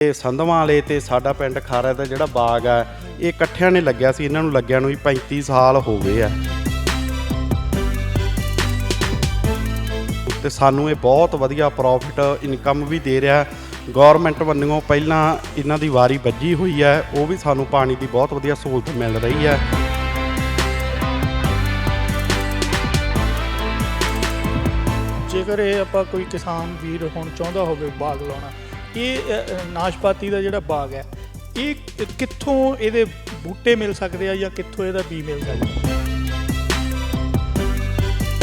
ਇਹ ਸੰਧਵਾਂ ਵਾਲੇ ਤੇ ਸਾਡਾ ਪਿੰਡ ਖਾਰਾ ਦਾ ਜਿਹੜਾ ਬਾਗ ਆ, ਇਹ ਇਕੱਠਿਆਂ ਨੇ ਲੱਗਿਆ ਸੀ, ਇਹਨਾਂ ਨੂੰ ਲੱਗਿਆ ਨੂੰ ਵੀ 35 ਸਾਲ ਹੋ ਗਏ ਆ। ਤੇ ਸਾਨੂੰ ਇਹ ਬਹੁਤ ਵਧੀਆ ਪ੍ਰੋਫਿਟ ਇਨਕਮ ਵੀ ਦੇ ਰਿਹਾ। ਗਵਰਨਮੈਂਟ ਵੱਲੋਂ ਪਹਿਲਾਂ ਇਹਨਾਂ ਦੀ ਵਾਰੀ ਵੱਜੀ ਹੋਈ ਹੈ ਉਹ ਵੀ ਸਾਨੂੰ ਪਾਣੀ ਦੀ ਬਹੁਤ ਵਧੀਆ ਸਹੂਲਤ ਮਿਲ ਰਹੀ ਹੈ ਜੇਕਰ ਇਹ ਆਪਾਂ ਕੋਈ ਕਿਸਾਨ ਵੀਰ ਹੁਣ ਚਾਹੁੰਦਾ ਹੋਵੇ ਬਾਗ ਲਾਉਣਾ ਇਹ ਨਾਸ਼ਪਾਤੀ ਦਾ ਜਿਹੜਾ ਬਾਗ ਹੈ ਇਹ ਕਿੱਥੋਂ ਇਹਦੇ ਬੂਟੇ ਮਿਲ ਸਕਦੇ ਆ ਜਾਂ ਕਿੱਥੋਂ ਇਹਦਾ ਬੀ ਮਿਲ ਸਕਦਾ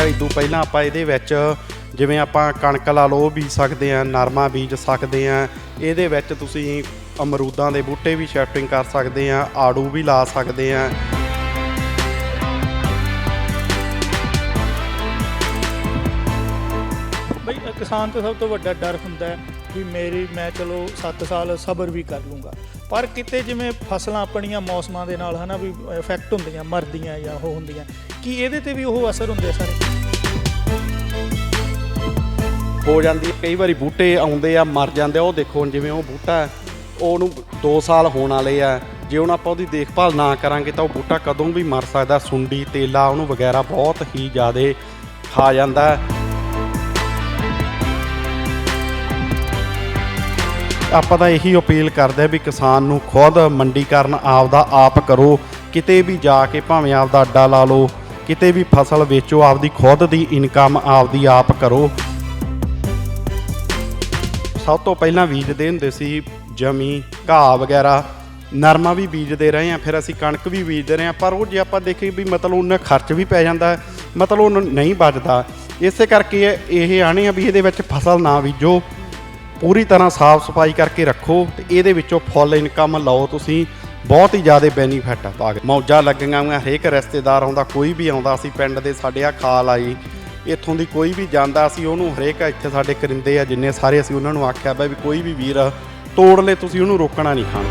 ਇਦੋਂ ਪਹਿਲਾਂ ਆਪਾਂ ਇਹਦੇ ਵਿੱਚ ਜਿਵੇਂ ਆਪਾਂ ਕਣਕ ਲਾ ਲਓ ਬੀਜ ਸਕਦੇ ਆ ਨਰਮਾ ਬੀਜ ਸਕਦੇ ਆ ਇਹਦੇ ਵਿੱਚ ਤੁਸੀਂ ਅਮਰੂਦਾਂ ਦੇ ਬੂਟੇ ਵੀ ਸ਼ਿਫਟਿੰਗ ਕਰ ਸਕਦੇ ਆ ਆੜੂ ਵੀ ਲਾ ਸਕਦੇ ਆ। ਬਈ ਕਿਸਾਨ ਤੋਂ ਸਭ ਤੋਂ ਵੱਡਾ ਡਰ ਹੁੰਦਾ ਹੈ ਵੀ ਮੇਰੀ ਮੈਂ ਚਲੋ 7 ਸਾਲ ਸਬਰ ਵੀ ਕਰ ਲੂੰਗਾ। ਪਰ ਕਿਤੇ ਜਿਵੇਂ ਫਸਲਾਂ ਆਪਣੀਆਂ ਮੌਸਮਾਂ ਦੇ ਨਾਲ ਹਨਾ ਵੀ ਇਫੈਕਟ ਹੁੰਦੀਆਂ, ਮਰਦੀਆਂ ਜਾਂ ਉਹ ਹੁੰਦੀਆਂ, ਕੀ ਇਹਦੇ ਤੇ ਵੀ ਉਹ ਅਸਰ ਹੁੰਦੇ ਆ ਸਾਰੇ? ਹੋ ਜਾਂਦੀ ਹੈ, ਕਈ ਵਾਰੀ ਬੂਟੇ ਆਉਂਦੇ ਆ, ਮਰ ਜਾਂਦੇ ਆ, ਉਹ ਦੇਖੋ ਹੁਣ ਜਿਵੇਂ ਉਹ ਬੂਟਾ ਉਹਨੂੰ 2 ਸਾਲ ਹੋਣ ਵਾਲੇ ਆ। ਜੇ ਹੁਣ ਆਪਾਂ ਉਹਦੀ ਦੇਖਭਾਲ ਨਾ ਕਰਾਂਗੇ ਤਾਂ ਉਹ ਬੂਟਾ ਕਦੋਂ ਵੀ ਮਰ ਸਕਦਾ, ਸੁੰਡੀ, ਤੇਲਾ ਉਹਨੂੰ ਵਗੈਰਾ ਬਹੁਤ ਹੀ ਜ਼ਿਆਦਾ ਖਾ ਜਾਂਦਾ ਆਪਾਂ ਤਾਂ ਇਹੀ ਅਪੀਲ ਕਰਦੇ ਆ ਵੀ ਕਿਸਾਨ ਨੂੰ ਖੁਦ ਮੰਡੀਕਰਨ ਆਪਦਾ ਆਪ ਕਰੋ, ਕਿਤੇ ਵੀ ਜਾ ਕੇ ਭਾਵੇਂ ਆਪਦਾ ਅੱਡਾ ਲਾ ਲਓ, ਕਿਤੇ ਵੀ ਫਸਲ ਵੇਚੋ, ਆਪਦੀ ਖੁਦ ਦੀ ਇਨਕਮ ਆਪਦੀ ਆਪ ਕਰੋ। ਸਭ ਤੋਂ ਪਹਿਲਾਂ ਬੀਜਦੇ ਹੁੰਦੇ ਸੀ ਜਮੀ, ਘਾਹ ਵਗੈਰਾ, ਨਰਮਾ ਵੀ ਬੀਜਦੇ ਰਹੇ ਆ ਫਿਰ ਅਸੀਂ ਕਣਕ ਵੀ ਬੀਜਦੇ ਰਹੇ ਆ ਪਰ ਉਹ ਜੇ ਆਪਾਂ ਦੇਖੀਏ ਵੀ ਮਤਲਬ ਉਹਨਾਂ ਖਰਚ ਵੀ ਪੈ ਜਾਂਦਾ, ਮਤਲਬ ਉਹਨਾਂ ਨਹੀਂ ਬਚਦਾ। ਇਸੇ ਕਰਕੇ ਇਹ- ਇਹ ਆਣੇ ਆ ਵੀ ਇਹਦੇ ਵਿੱਚ ਫਸਲ ਨਾ ਬੀਜੋ। ਪੂਰੀ ਤਰ੍ਹਾਂ ਸਾਫ਼ ਸਫ਼ਾਈ ਕਰਕੇ ਰੱਖੋ ਤੇ ਇਹਦੇ ਵਿੱਚੋਂ ਫੁੱਲ ਇਨਕਮ ਲਓ ਤੁਸੀਂ। ਬਹੁਤ ਹੀ ਜ਼ਿਆਦਾ ਬੈਨੀਫਿਟ ਆ ਬਾਗ ਮੌਜਾਂ ਲੱਗੀਆਂ ਹੋਈਆਂ, ਹਰੇਕ ਰਿਸ਼ਤੇਦਾਰ ਆਉਂਦਾ, ਕੋਈ ਵੀ ਆਉਂਦਾ। ਅਸੀਂ ਪਿੰਡ ਦੇ ਸਾਡੇ ਆ ਖਾਲ ਆਈ, ਇੱਥੋਂ ਦੀ ਕੋਈ ਵੀ ਜਾਂਦਾ, ਅਸੀਂ ਉਹਨੂੰ ਹਰੇਕ ਇੱਥੇ ਸਾਡੇ ਕਰਿੰਦੇ ਆ ਜਿੰਨੇ ਸਾਰੇ ਅਸੀਂ ਉਹਨਾਂ ਨੂੰ ਆਖਿਆ ਬਈ ਵੀ ਕੋਈ ਵੀ ਵੀਰ ਤੋੜ ਲੈ ਤੁਸੀਂ ਉਹਨੂੰ ਰੋਕਣਾ ਨਹੀਂ, ਖਾਣ।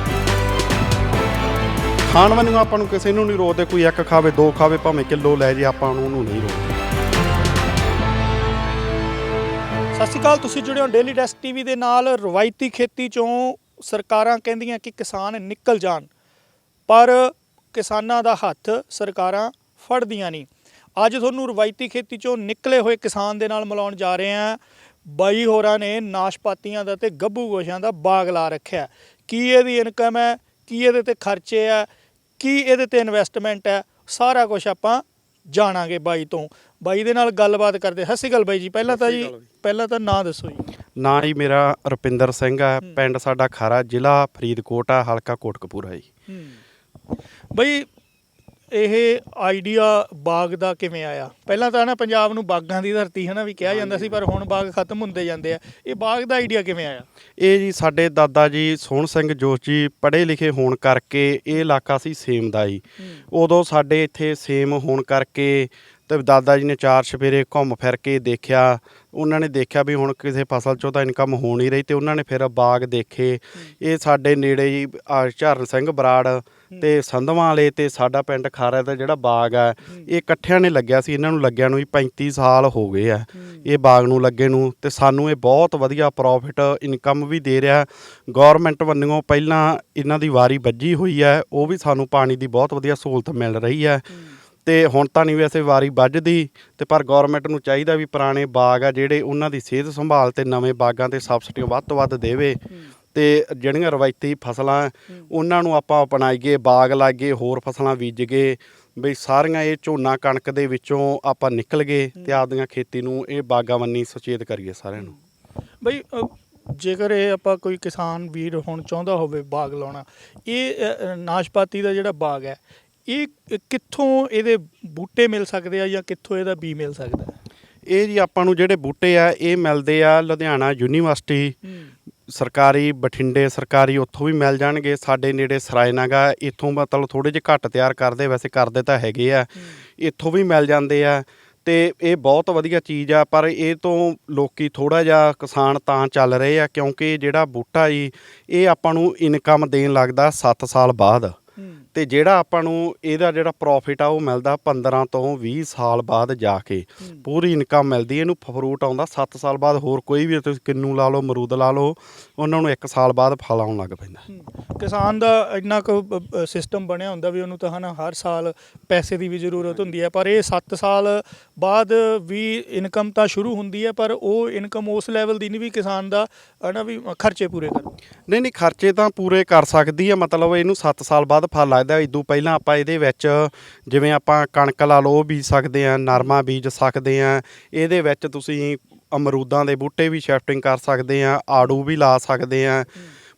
ਖਾਣ ਵਾਲੀ ਆਪਾਂ ਨੂੰ ਕਿਸੇ ਨੂੰ ਨਹੀਂ ਰੋਕਦੇ, ਕੋਈ ਇੱਕ ਖਾਵੇ, ਦੋ ਖਾਵੇ, ਭਾਵੇਂ ਕਿਲੋ ਲੈ ਜੇ, ਆਪਾਂ ਨੂੰ ਉਹਨੂੰ ਨਹੀਂ ਰੋਕਦੇ। ਸਤਿ ਸ਼੍ਰੀ ਅਕਾਲ, ਤੁਸੀਂ ਜੁੜੇ ਹੋ ਡੇਲੀ ਡੈਸਕ ਟੀਵੀ ਦੇ ਨਾਲ। ਰਵਾਇਤੀ ਖੇਤੀ ਚੋਂ ਸਰਕਾਰਾਂ ਕਹਿੰਦੀਆਂ ਕਿ ਕਿਸਾਨ ਨਿਕਲ ਜਾਣ, ਪਰ ਕਿਸਾਨਾਂ ਦਾ ਹੱਥ ਸਰਕਾਰਾਂ ਫੜਦੀਆਂ ਨਹੀਂ। ਅੱਜ ਤੁਹਾਨੂੰ ਰਵਾਇਤੀ ਖੇਤੀ ਚੋਂ ਨਿਕਲੇ ਹੋਏ ਕਿਸਾਨ ਦੇ ਨਾਲ ਮਿਲਾਉਣ ਜਾ ਰਹੇ ਹਾਂ। ਬਾਈ ਹੋਰਾਂ ਨੇ ਨਾਸ਼ਪਾਤੀਆਂ ਦਾ ਤੇ ਗੱਭੂ ਗੋਸ਼ਿਆਂ ਦਾ ਬਾਗ ਲਾ ਰੱਖਿਆ ਕੀ ਇਹਦੀ ਇਨਕਮ ਹੈ? ਕੀ ਇਹਦੇ ਤੇ ਖਰਚੇ ਆ ਕੀ ਇਹਦੇ ਤੇ ਇਨਵੈਸਟਮੈਂਟ ਹੈ? ਸਾਰਾ ਕੁਝ ਆਪਾਂ ਜਾਣਾਂਗੇ ਬਾਈ ਤੋਂ। ਬਾਈ ਦੇ ਨਾਲ ਗੱਲਬਾਤ ਕਰਦੇ ਸਤਿ ਸ਼੍ਰੀ ਅਕਾਲ ਬਾਈ ਜੀ। ਪਹਿਲਾਂ ਤਾਂ ਜੀ ਪਹਿਲਾਂ ਤਾਂ ਨਾਂ ਦੱਸੋ ਜੀ। ਨਾਂ ਹੀ ਮੇਰਾ ਰੁਪਿੰਦਰ ਸਿੰਘ ਆ ਪਿੰਡ ਸਾਡਾ ਖਾਰਾ ਜ਼ਿਲ੍ਹਾ ਫਰੀਦਕੋਟ ਆ ਹਲਕਾ ਕੋਟਕਪੂਰਾ ਜੀ। ਬਈ ਇਹ ਆਈਡੀਆ ਬਾਗ ਦਾ ਕਿਵੇਂ ਆਇਆ? ਪਹਿਲਾਂ ਤਾਂ ਨਾ ਪੰਜਾਬ ਨੂੰ ਬਾਗਾਂ ਦੀ ਧਰਤੀ ਹੈ ਨਾ ਵੀ ਕਿਹਾ ਜਾਂਦਾ ਸੀ ਪਰ ਹੁਣ ਬਾਗ ਖਤਮ ਹੁੰਦੇ ਜਾਂਦੇ ਆ। ਇਹ ਬਾਗ ਦਾ ਆਈਡੀਆ ਕਿਵੇਂ ਆਇਆ? ਇਹ ਜੀ ਸਾਡੇ ਦਾਦਾ ਜੀ ਸੋਹਣ ਸਿੰਘ ਜੋਸ਼ ਜੀ ਪੜ੍ਹੇ ਲਿਖੇ ਹੋਣ ਕਰਕੇ ਇਹ ਇਲਾਕਾ ਸੀ ਸੇਮ ਦਾ ਜੀ। ਉਦੋਂ ਸਾਡੇ ਇੱਥੇ ਸੇਮ ਹੋਣ ਕਰਕੇ ਤੇ ਦਾਦਾ ਜੀ ਨੇ ਚਾਰ ਛਪੇਰੇ ਘੁੰਮ ਫਿਰ ਕੇ ਦੇਖਿਆ। ਉਹਨਾਂ ਨੇ ਦੇਖਿਆ ਵੀ ਹੁਣ ਕਿਸੇ ਫਸਲ ਚੋਂ ਤਾਂ ਇਨਕਮ ਹੋ ਨਹੀਂ ਰਹੀ ਤੇ ਉਹਨਾਂ ਨੇ ਫਿਰ ਬਾਗ ਦੇਖੇ। ਇਹ ਸਾਡੇ ਨੇੜੇ ਜੀ ਝਰਨ ਸਿੰਘ ਬਰਾੜ ਤੇ ਸੰਧਵਾਂ ਵਾਲੇ ਤੇ ਸਾਡਾ ਪਿੰਡ ਖਾਰਾ ਦਾ ਜਿਹੜਾ ਬਾਗ ਆ ਇਹ ਇਕੱਠਿਆਂ ਨੇ ਲੱਗਿਆ ਸੀ। ਇਹਨਾਂ ਨੂੰ ਲੱਗਿਆ ਨੂੰ ਵੀ 35 ਸਾਲ ਹੋ ਗਏ ਆ ਇਹ ਬਾਗ ਨੂੰ ਲੱਗੇ ਨੂੰ ਤੇ ਸਾਨੂੰ ਇਹ ਬਹੁਤ ਵਧੀਆ ਪ੍ਰੋਫਿਟ ਇਨਕਮ ਵੀ ਦੇ ਰਿਹਾ। ਗਵਰਨਮੈਂਟ ਵੱਲੋਂ ਪਹਿਲਾਂ ਇਹਨਾਂ ਦੀ ਵਾਰੀ ਵੱਜੀ ਹੋਈ ਹੈ ਉਹ ਵੀ ਸਾਨੂੰ ਪਾਣੀ ਦੀ ਬਹੁਤ ਵਧੀਆ ਸਹੂਲਤ ਮਿਲ ਰਹੀ ਹੈ। ਤੇ ਹੁਣ ਤਾਂ ਨਹੀਂ ਵੈਸੇ ਵਾਰੀ ਵੱਜਦੀ ਤੇ ਪਰ ਗਵਰਨਮੈਂਟ ਨੂੰ ਚਾਹੀਦਾ ਵੀ ਪੁਰਾਣੇ ਬਾਗ ਆ ਜਿਹੜੇ ਉਹਨਾਂ ਦੀ ਸਿਹਤ ਸੰਭਾਲ ਤੇ ਨਵੇਂ ਬਾਗਾਂ ਤੇ ਸਬਸਿਡੀਆਂ ਵੱਧ ਤੋਂ ਵੱਧ ਦੇਵੇ ਤੇ ਜਿਹੜੀਆਂ ਰਵਾਇਤੀ ਫਸਲਾਂ ਉਹਨਾਂ ਨੂੰ ਆਪਾਂ ਅਪਣਾਈਏ ਬਾਗ ਲਾਈਏ ਹੋਰ ਫਸਲਾਂ ਬੀਜੀਏ ਬਈ ਸਾਰੀਆਂ ਇਹ ਝੋਨਾ ਕਣਕ ਦੇ ਵਿੱਚੋਂ ਆਪਾਂ ਨਿਕਲ ਗਏ ਤੇ ਆਪਦੀਆਂ ਖੇਤੀ ਨੂੰ ਇਹ ਬਾਗਾਂ ਵੰਨੀ ਸੁਚੇਤ ਕਰੀਏ ਸਾਰਿਆਂ ਨੂੰ। ਬਈ ਜੇਕਰ ਇਹ ਆਪਾਂ ਕੋਈ ਕਿਸਾਨ ਵੀਰ ਹੁਣ ਚਾਹੁੰਦਾ ਹੋਵੇ ਬਾਗ ਲਾਉਣਾ ਇਹ ਨਾਸ਼ਪਾਤੀ ਦਾ ਜਿਹੜਾ ਬਾਗ ਹੈ ਇਹ ਕਿੱਥੋਂ ਇਹਦੇ ਬੂਟੇ ਮਿਲ ਸਕਦੇ ਆ ਜਾਂ ਕਿੱਥੋਂ ਇਹਦਾ ਬੀ ਮਿਲ ਸਕਦਾ? ਇਹ ਜੀ ਆਪਾਂ ਨੂੰ ਜਿਹੜੇ ਬੂਟੇ ਆ ਇਹ ਮਿਲਦੇ ਆ ਲੁਧਿਆਣਾ ਯੂਨੀਵਰਸਿਟੀ ਸਰਕਾਰੀ ਬਠਿੰਡੇ ਸਰਕਾਰੀ ਉੱਥੋਂ ਵੀ ਮਿਲ ਜਾਣਗੇ। ਸਾਡੇ ਨੇੜੇ ਸਰਾਇਨਾਗਾ ਇੱਥੋਂ ਮਤਲਬ ਥੋੜੇ ਜਿਹਾ ਘੱਟ ਤਿਆਰ ਕਰਦੇ ਵੈਸੇ ਕਰਦੇ ਤਾਂ ਹੈਗੇ ਆ। ਇੱਥੋਂ ਵੀ ਮਿਲ ਜਾਂਦੇ ਆ ਤੇ ਇਹ ਬਹੁਤ ਵਧੀਆ ਚੀਜ਼ ਆ ਪਰ ਇਹ ਤੋਂ ਲੋਕੀ ਥੋੜਾ ਜਿਹਾ ਕਿਸਾਨ ਤਾਂ ਚੱਲ ਰਹੇ ਆ ਕਿਉਂਕਿ ਜਿਹੜਾ ਬੂਟਾ ਜੀ ਇਹ ਆਪਾਂ ਨੂੰ ਇਨਕਮ ਦੇਣ ਲੱਗਦਾ 7 ਸਾਲ ਬਾਅਦ। ਤੇ ਜਿਹੜਾ ਆਪਾਂ ਨੂੰ ਇਹਦਾ ਜਿਹੜਾ ਪ੍ਰੋਫਿਟ ਆ ਉਹ ਮਿਲਦਾ 15 ਤੋਂ 20 ਸਾਲ ਬਾਅਦ ਜਾ ਕੇ। ਪੂਰੀ ਇਨਕਮ ਮਿਲਦੀ ਹੈ। ਇਹਨੂੰ ਫਰੂਟ ਆਉਂਦਾ 7 ਸਾਲ ਬਾਅਦ ਹੋਰ ਕੋਈ ਵੀ ਤੁਸੀਂ ਕਿੰਨੂ ਲਾ ਲਓ ਅਮਰੂਦ ਲਾ ਲਓ ਉਹਨਾਂ ਨੂੰ 1 ਸਾਲ ਬਾਅਦ ਫਲ ਆਉਣ ਲੱਗ ਪੈਂਦਾ। ਕਿਸਾਨ ਦਾ ਇੰਨਾ ਕੁ ਸਿਸਟਮ ਬਣਿਆ ਹੁੰਦਾ ਵੀ ਉਹਨੂੰ ਤਾਂ ਹਨਾ ਹਰ ਸਾਲ ਪੈਸੇ ਦੀ ਵੀ ਜ਼ਰੂਰਤ ਹੁੰਦੀ ਹੈ ਪਰ ਇਹ 7 ਸਾਲ ਬਾਅਦ ਵੀ ਇਨਕਮ ਤਾਂ ਸ਼ੁਰੂ ਹੁੰਦੀ ਹੈ ਪਰ ਉਹ ਇਨਕਮ ਉਸ ਲੈਵਲ ਦੀ ਨਹੀਂ ਵੀ ਕਿਸਾਨ ਦਾ ਹਨਾ ਵੀ ਖਰਚੇ ਪੂਰੇ ਕਰੂ ਨਹੀਂ ਨਹੀਂ ਖਰਚੇ ਤਾਂ ਪੂਰੇ ਕਰ ਸਕਦੀ ਆ ਮਤਲਬ ਇਹਨੂੰ 7 ਸਾਲ ਬਾਅਦ ਫਲ ਲੱਗਦਾ ਇਦੋਂ ਪਹਿਲਾਂ ਆਪਾਂ ਇਹਦੇ ਵਿੱਚ ਜਿਵੇਂ ਆਪਾਂ ਕਣਕ ਲਾ ਲਓ ਬੀਜ ਸਕਦੇ ਆ ਨਰਮਾ ਬੀਜ ਸਕਦੇ ਆ ਇਹਦੇ ਵਿੱਚ ਤੁਸੀਂ ਅਮਰੂਦਾਂ ਦੇ ਬੂਟੇ ਵੀ ਸ਼ਿਫਟਿੰਗ ਕਰ ਸਕਦੇ ਆ ਆੜੂ ਵੀ ਲਾ ਸਕਦੇ ਆ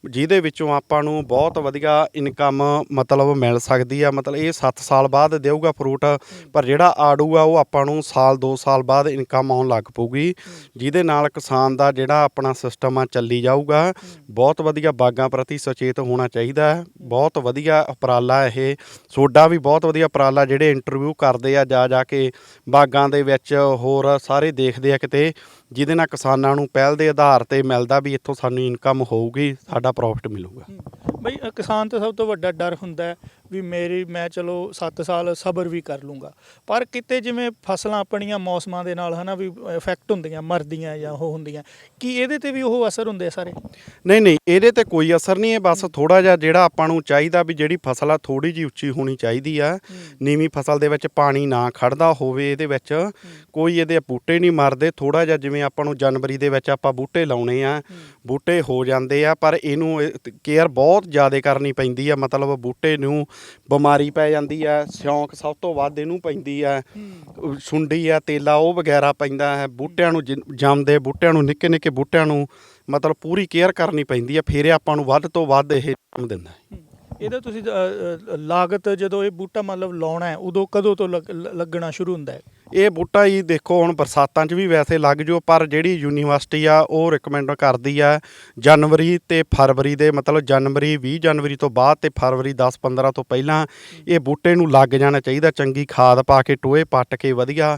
ਜਿਹਦੇ ਵਿੱਚੋਂ ਆਪਾਂ ਨੂੰ ਬਹੁਤ ਵਧੀਆ ਇਨਕਮ ਮਤਲਬ ਮਿਲ ਸਕਦੀ ਆ। ਮਤਲਬ ਇਹ 7 ਸਾਲ ਬਾਅਦ ਦੇਊਗਾ ਫਰੂਟ ਪਰ ਜਿਹੜਾ ਆੜੂ ਆ ਉਹ ਆਪਾਂ ਨੂੰ ਸਾਲ 2 ਸਾਲ ਬਾਅਦ ਇਨਕਮ ਆਉਣ ਲੱਗ ਪਊਗੀ। ਜਿਹਦੇ ਨਾਲ ਕਿਸਾਨ ਦਾ ਜਿਹੜਾ ਆਪਣਾ ਸਿਸਟਮ ਆ ਚੱਲੀ ਜਾਊਗਾ। ਬਹੁਤ ਵਧੀਆ ਬਾਗਾਂ ਪ੍ਰਤੀ ਸੁਚੇਤ ਹੋਣਾ ਚਾਹੀਦਾ ਹੈ। ਬਹੁਤ ਵਧੀਆ ਉਪਰਾਲਾ ਇਹ। ਸੋਡਾ ਵੀ ਬਹੁਤ ਵਧੀਆ ਉਪਰਾਲਾ ਜਿਹੜੇ ਇੰਟਰਵਿਊ ਕਰਦੇ ਆ ਜਾ ਜਾ ਕੇ ਬਾਗਾਂ ਦੇ ਵਿੱਚ ਹੋਰ ਸਾਰੇ ਦੇਖਦੇ ਆ ਕਿਤੇ। ਜਿਹਦੇ ਨਾਲ ਕਿਸਾਨਾਂ ਨੂੰ ਪਹਿਲ ਦੇ ਆਧਾਰ ਤੇ ਮਿਲਦਾ ਵੀ ਇੱਥੋਂ ਸਾਨੂੰ ਇਨਕਮ ਹੋਊਗੀ ਸਾਡਾ ਪ੍ਰੋਫਿਟ ਮਿਲੂਗਾ। ਬਈ ਅ, ਕਿਸਾਨ ਤਾਂ ਸਭ ਤੋਂ ਵੱਡਾ ਡਰ ਹੁੰਦਾ ਹੈ ਵੀ ਮੇਰੀ ਮੈਂ ਚਲੋ 7 ਸਾਲ ਸਬਰ ਵੀ ਕਰ ਲੂੰਗਾ। ਪਰ ਕਿਤੇ ਜਿਵੇਂ ਫਸਲਾਂ ਆਪਣੀਆਂ ਮੌਸਮਾਂ ਦੇ ਨਾਲ ਹਨਾ ਵੀ ਇਫੈਕਟ ਹੁੰਦੀਆਂ ਮਰਦੀਆਂ ਜਾਂ ਉਹ ਹੁੰਦੀਆਂ ਕੀ ਇਹਦੇ ਤੇ ਵੀ ਉਹ ਅਸਰ ਹੁੰਦੇ ਆ ਸਾਰੇ? ਨਹੀਂ ਨਹੀਂ ਇਹਦੇ ਤੇ ਕੋਈ ਅਸਰ ਨਹੀਂ ਹੈ ਬਸ ਥੋੜਾ ਜਿਹਾ ਜਿਹੜਾ ਆਪਾਂ ਨੂੰ ਚਾਹੀਦਾ ਵੀ ਜਿਹੜੀ ਫਸਲ ਆ ਥੋੜੀ ਜਿਹੀ ਉੱਚੀ ਹੋਣੀ ਚਾਹੀਦੀ ਆ। ਨੀਵੀਂ ਫਸਲ ਦੇ ਵਿੱਚ ਪਾਣੀ ਨਾ ਖੜਦਾ ਹੋਵੇ ਇਹਦੇ ਵਿੱਚ ਕੋਈ ਇਹਦੇ ਬੂਟੇ ਨਹੀਂ ਮਰਦੇ। ਥੋੜਾ ਜਿਹਾ ਜਿਵੇਂ ਆਪਾਂ ਨੂੰ ਜਨਵਰੀ ਦੇ ਵਿੱਚ ਆਪਾਂ ਬੂਟੇ ਲਾਉਣੇ ਆ ਬੂਟੇ ਹੋ ਜਾਂਦੇ ਆ ਪਰ ਇਹਨੂੰ ਕੇਅਰ ਬਹੁਤ ਜ਼ਿਆਦਾ ਕਰਨੀ ਪੈਂਦੀ ਆ ਮਤਲਬ ਬੂਟੇ ਨੂੰ ਬਿਮਾਰੀ ਪੈ ਜਾਂਦੀ ਆ ਸਿਉਂਕ ਸਭ ਤੋਂ ਵੱਧ ਇਹਨੂੰ ਪੈਂਦੀ ਆ ਸੁੰਡੀ ਆ ਤੇਲਾ ਉਹ ਵਗੈਰਾ ਪੈਂਦਾ ਹੈ ਬੂਟਿਆਂ ਨੂੰ ਜਿ- ਜੰਮਦੇ ਬੂਟਿਆਂ ਨੂੰ ਨਿੱਕੇ ਨਿੱਕੇ ਬੂਟਿਆਂ ਨੂੰ ਮਤਲਬ ਪੂਰੀ ਕੇਅਰ ਕਰਨੀ ਪੈਂਦੀ ਆ ਫਿਰ ਆਪਾਂ ਨੂੰ ਵੱਧ ਤੋਂ ਵੱਧ ਇਹ ਕੰਮ ਦਿੰਦਾ ਹੈ। ਇਹਦਾ ਤੁਸੀਂ ਅ, ਅ, ਲਾਗਤ ਜਦੋਂ ਇਹ ਬੂਟਾ ਮਤਲਬ ਲਾਉਣਾ ਹੈ ਉਦੋਂ ਕਦੋਂ ਤੋਂ ਲੱਗ- ਲੱਗਣਾ ਸ਼ੁਰੂ ਹੁੰਦਾ ਹੈ? ਇਹ ਬੂਟਾ ਹੀ ਦੇਖੋ, ਹੁਣ ਬਰਸਾਤਾਂ 'ਚ ਵੀ ਵੈਸੇ ਲੱਗ ਜੋ ਪਰ ਜਿਹੜੀ ਯੂਨੀਵਰਸਿਟੀ ਆ, ਉਹ ਰეკਮੈਂਡ ਕਰਦੀ ਆ ਜਨਵਰੀ ਤੇ ਫਰਵਰੀ ਦੇ, ਮਤਲਬ ਜਨਵਰੀ 20 ਜਨਵਰੀ ਤੋਂ ਬਾਅਦ ਤੇ ਫਰਵਰੀ 10 15 ਤੋਂ ਪਹਿਲਾਂ ਇਹ ਬੂਟੇ ਨੂੰ ਲੱਗ ਜਾਣਾ ਚਾਹੀਦਾ, ਚੰਗੀ ਖਾਦ ਪਾ ਕੇ, ਟੋਏ ਪੱਟ ਕੇ, ਵਧੀਆ।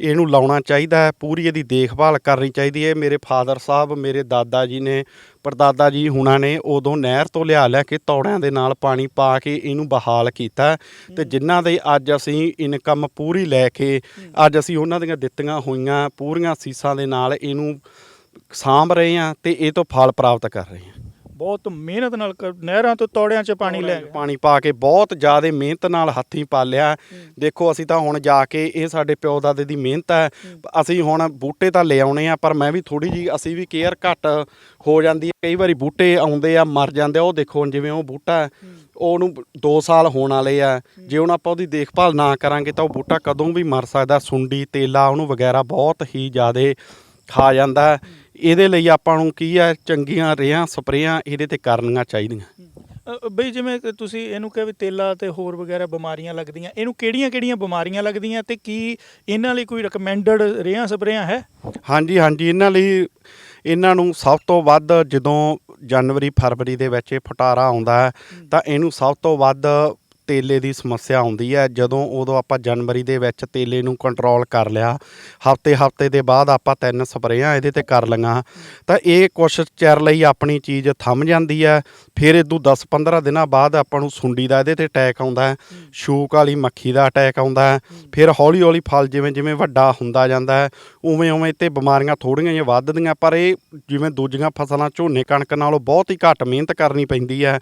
ਇਹਨੂੰ ਲਾਉਣਾ ਚਾਹੀਦਾ ਹੈ ਪੂਰੀ ਇਹਦੀ ਦੇਖਭਾਲ ਕਰਨੀ ਚਾਹੀਦੀ ਹੈ। ਮੇਰੇ ਫਾਦਰ ਸਾਹਿਬ ਮੇਰੇ ਦਾਦਾ ਜੀ ਨੇ ਪਰਦਾਦਾ ਜੀ ਹੁਣਾਂ ਨੇ ਉਦੋਂ ਨਹਿਰ ਤੋਂ ਲਿਆ ਲਿਆ ਕੇ ਤੌੜਿਆਂ ਦੇ ਨਾਲ ਪਾਣੀ ਪਾ ਕੇ ਇਹਨੂੰ ਬਹਾਲ ਕੀਤਾ ਤੇ ਜਿਨ੍ਹਾਂ ਦੇ ਅੱਜ ਅਸੀਂ ਇਨਕਮ ਪੂਰੀ ਲੈ ਕੇ ਅੱਜ ਅਸੀਂ ਉਹਨਾਂ ਦੀਆਂ ਦਿੱਤੀਆਂ ਹੋਈਆਂ ਪੂਰੀਆਂ ਸੀਸਾਂ ਦੇ ਨਾਲ ਇਹਨੂੰ ਸਾਂਭ ਰਹੇ ਹਾਂ ਤੇ ਇਹ ਤੋਂ ਫਲ ਪ੍ਰਾਪਤ ਕਰ ਰਹੇ ਹਾਂ। ਬਹੁਤ ਮਿਹਨਤ ਨਾਲ ਕਰ- ਨਹਿਰਾਂ ਤੋਂ ਤੌੜਿਆਂ 'ਚ ਪਾਣੀ ਲੈ ਪਾਣੀ ਪਾ ਕੇ ਬਹੁਤ ਜ਼ਿਆਦਾ ਮਿਹਨਤ ਨਾਲ ਹੱਥੀਂ ਪਾਲਿਆ। ਦੇਖੋ ਅਸੀਂ ਤਾਂ ਹੁਣ ਜਾ ਕੇ ਇਹ ਸਾਡੇ ਪਿਓ ਦਾਦੇ ਦੀ ਮਿਹਨਤ ਹੈ। ਅਸੀਂ ਹੁਣ ਬੂਟੇ ਤਾਂ ਲੈ ਆਉਣੇ ਆ ਪਰ ਮੈਂ ਵੀ ਥੋੜੀ ਜੀ ਅਸੀਂ ਵੀ ਕੇਅਰ ਘੱਟ ਹੋ ਜਾਂਦੀ ਹੈ। ਕਈ ਵਾਰੀ ਬੂਟੇ ਆਉਂਦੇ ਆ ਮਰ ਜਾਂਦੇ ਆ ਉਹ ਦੇਖੋ ਹੁਣ ਜਿਵੇਂ ਉਹ ਬੂਟਾ ਹੈ, ਉਹਨੂੰ 2 ਸਾਲ ਹੋਣ ਵਾਲੇ ਆ। ਜੇ ਹੁਣ ਆਪਾਂ ਉਹਦੀ ਦੇਖਭਾਲ ਨਾ ਕਰਾਂਗੇ ਤਾਂ ਉਹ ਬੂਟਾ ਕਦੋਂ ਵੀ ਮਰ ਸਕਦਾ। ਸੁੰਡੀ ਤੇਲਾ ਉਹਨੂੰ ਵਗੈਰਾ ਬਹੁਤ ਹੀ ਜ਼ਿਆਦੇ ਖਾ ਜਾਂਦਾ ਹੈ। ਇਹਦੇ ਲਈ ਆਪਾਂ ਨੂੰ ਕੀ ਹੈ ਚੰਗੀਆਂ ਰੇਹਾਂ ਸਪਰੇਆਂ ਇਹਦੇ ਤੇ ਕਰਨੀਆਂ ਚਾਹੀਦੀਆਂ। ਅ, ਬਈ ਜਿਵੇਂ ਕਿ ਤੁਸੀਂ ਇਹਨੂੰ ਕਿਹਾ ਵੀ ਤੇਲਾ ਤੇ ਹੋਰ ਵਗੈਰਾ ਬਿਮਾਰੀਆਂ ਲੱਗਦੀਆਂ ਇਹਨੂੰ ਕਿਹੜੀਆਂ-ਕਿਹੜੀਆਂ ਬਿਮਾਰੀਆਂ ਲੱਗਦੀਆਂ ਤੇ ਕੀ ਇਹਨਾਂ ਲਈ ਕੋਈ ਰეკਮੈਂਡਡ ਰੇਹਾਂ ਸਪਰੇਆਂ ਹੈ? ਹਾਂਜੀ ਹਾਂਜੀ ਇਹਨਾਂ ਲਈ ਇਹਨਾਂ ਨੂੰ ਸਭ ਤੋਂ ਵੱਧ ਜਦੋਂ ਜਨਵਰੀ ਫਰਵਰੀ ਦੇ ਵਿੱਚ ਇਹ ਫਟਾਰਾ ਆਉਂਦਾ ਹੈ ਤਾਂ ਇਹਨੂੰ ਸਭ ਤੋਂ ਵੱਧ ਤੇਲੇ ਦੀ ਸਮੱਸਿਆ ਆਉਂਦੀ ਹੈ। ਜਦੋਂ ਉਦੋਂ ਆਪਾਂ ਜਨਵਰੀ ਦੇ ਵਿੱਚ ਤੇਲੇ ਨੂੰ ਕੰਟਰੋਲ ਕਰ ਲਿਆ ਹਫ਼ਤੇ ਹਫ਼ਤੇ ਦੇ ਬਾਅਦ ਆਪਾਂ ਤਿੰਨ ਸਪਰੇਆਂ ਇਹਦੇ ਤੇ ਕਰ ਲਈਆਂ। ਤਾਂ ਇਹ ਕੁਛ ਚਿਰ ਲਈ ਆਪਣੀ ਚੀਜ਼ ਥੰਮ ਜਾਂਦੀ ਹੈ। ਫਿਰ ਇਦੋਂ 10-15 ਦਿਨਾਂ ਬਾਅਦ ਆਪਾਂ ਨੂੰ ਸੁੰਡੀ ਦਾ ਇਹਦੇ ਤੇ ਅਟੈਕ ਆਉਂਦਾ ਹੈ। ਸ਼ੂਕ ਵਾਲੀ ਮੱਖੀ ਦਾ ਅਟੈਕ ਆਉਂਦਾ ਹੈ। ਫਿਰ ਹੌਲੀ ਹੌਲੀ ਫਲ ਜਿਵੇਂ ਜਿਵੇਂ ਵੱਡਾ ਹੁੰਦਾ ਜਾਂਦਾ ਹੈ ਉਵੇਂ ਉਵੇਂ ਤੇ ਬਿਮਾਰੀਆਂ ਥੋੜੀਆਂ ਜਿਹੀਆਂ ਵੱਧਦੀਆਂ ਪਰ ਇਹ ਜਿਵੇਂ ਦੂਜੀਆਂ ਫਸਲਾਂ ਝੋਨੇ ਕਣਕ ਨਾਲੋਂ ਬਹੁਤ ਹੀ ਘੱਟ ਮਿਹਨਤ ਕਰਨੀ ਪੈਂਦੀ ਹੈ।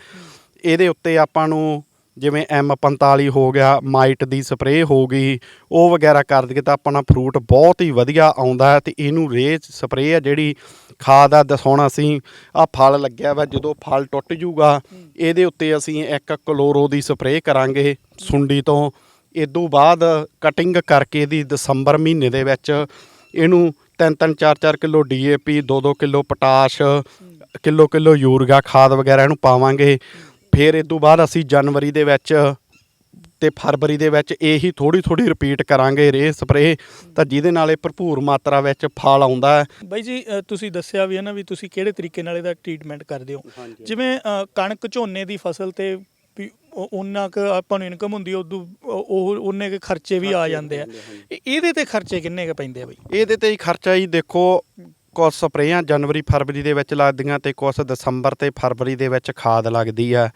ਇਹਦੇ ਉੱਤੇ ਆਪਾਂ ਨੂੰ ਜਿਵੇਂ M45 ਹੋ ਗਿਆ, ਮਾਈਟ ਦੀ ਸਪਰੇਅ ਹੋ ਗਈ, ਉਹ ਵਗੈਰਾ ਕਰ ਦਈਏ ਤਾਂ ਆਪਣਾ ਫਰੂਟ ਬਹੁਤ ਹੀ ਵਧੀਆ ਆਉਂਦਾ ਹੈ ਤੇ ਇਹਨੂੰ ਰੇਹ ਸਪਰੇਅ ਆ ਜਿਹੜੀ ਖਾਦ ਆ, ਦਸਾਉਣਾ ਅਸੀਂ ਆ ਫਲ ਲੱਗਿਆ ਵਾ, ਜਦੋਂ ਫਲ ਟੁੱਟ ਜੂਗਾ ਇਹਦੇ ਉੱਤੇ ਅਸੀਂ ਇੱਕ ਕਲੋਰੋ ਦੀ ਸਪਰੇਅ ਕਰਾਂਗੇ ਸੁੰਡੀ ਤੋਂ। ਇਦੋਂ ਬਾਅਦ ਕਟਿੰਗ ਕਰਕੇ ਇਹਦੀ ਦਸੰਬਰ ਮਹੀਨੇ ਦੇ ਵਿੱਚ ਇਹਨੂੰ 3-3 4-4 kilo DAP 2-2 kilo potash, kilo kilo urea ਖਾਦ ਵਗੈਰਾ ਇਹਨੂੰ ਪਾਵਾਂਗੇ। ਫਿਰ ਇਸ ਤੋਂ ਬਾਅਦ ਅਸੀਂ ਜਨਵਰੀ ਦੇ ਵਿੱਚ ਤੇ ਫਰਵਰੀ ਦੇ ਵਿੱਚ ਇਹੀ ਥੋੜੀ ਥੋੜੀ ਰਿਪੀਟ ਕਰਾਂਗੇ ਰੇ ਸਪਰੇ ਤਾਂ ਜਿਹਦੇ ਨਾਲ ਇਹ ਭਰਪੂਰ ਮਾਤਰਾ ਵਿੱਚ ਫਲ ਆਉਂਦਾ ਹੈ। ਬਾਈ ਜੀ ਅ, ਤੁਸੀਂ ਦੱਸਿਆ ਵੀ ਹੈ ਨਾ ਵੀ ਤੁਸੀਂ ਕਿਹੜੇ ਤਰੀਕੇ ਨਾਲ ਇਹਦਾ ਟ੍ਰੀਟਮੈਂਟ ਕਰਦੇ ਹੋ। ਜਿਵੇਂ ਅ, ਕਣਕ ਝੋਨੇ ਦੀ ਫਸਲ ਤੇ ਵੀ ਉਹ- ਉਹਨਾਂ ਕ ਆਪਾਂ ਨੂੰ ਇਨਕਮ ਹੁੰਦੀ ਹੈ ਉਦੋਂ ਉਹ ਉਹਨੇ ਕੇ ਖਰਚੇ ਵੀ ਆ ਜਾਂਦੇ ਆ। ਇਹ- ਇਹਦੇ ਤੇ ਖਰਚੇ ਕਿੰਨੇ ਕ ਪੈਂਦੇ ਆ ਬਈ? ਇਹਦੇ ਤੇ ਹੀ ਖਰਚਾ ਹੀ ਦੇਖੋ ਕੁਝ ਸਪਰੇਆਂ ਜਨਵਰੀ ਫਰਵਰੀ ਦੇ ਵਿੱਚ ਲੱਗਦੀਆਂ ਤੇ ਕੁਝ ਦਸੰਬਰ ਤੇ ਫਰਵਰੀ ਦੇ ਵਿੱਚ ਖਾਦ ਲੱਗਦੀ ਆ।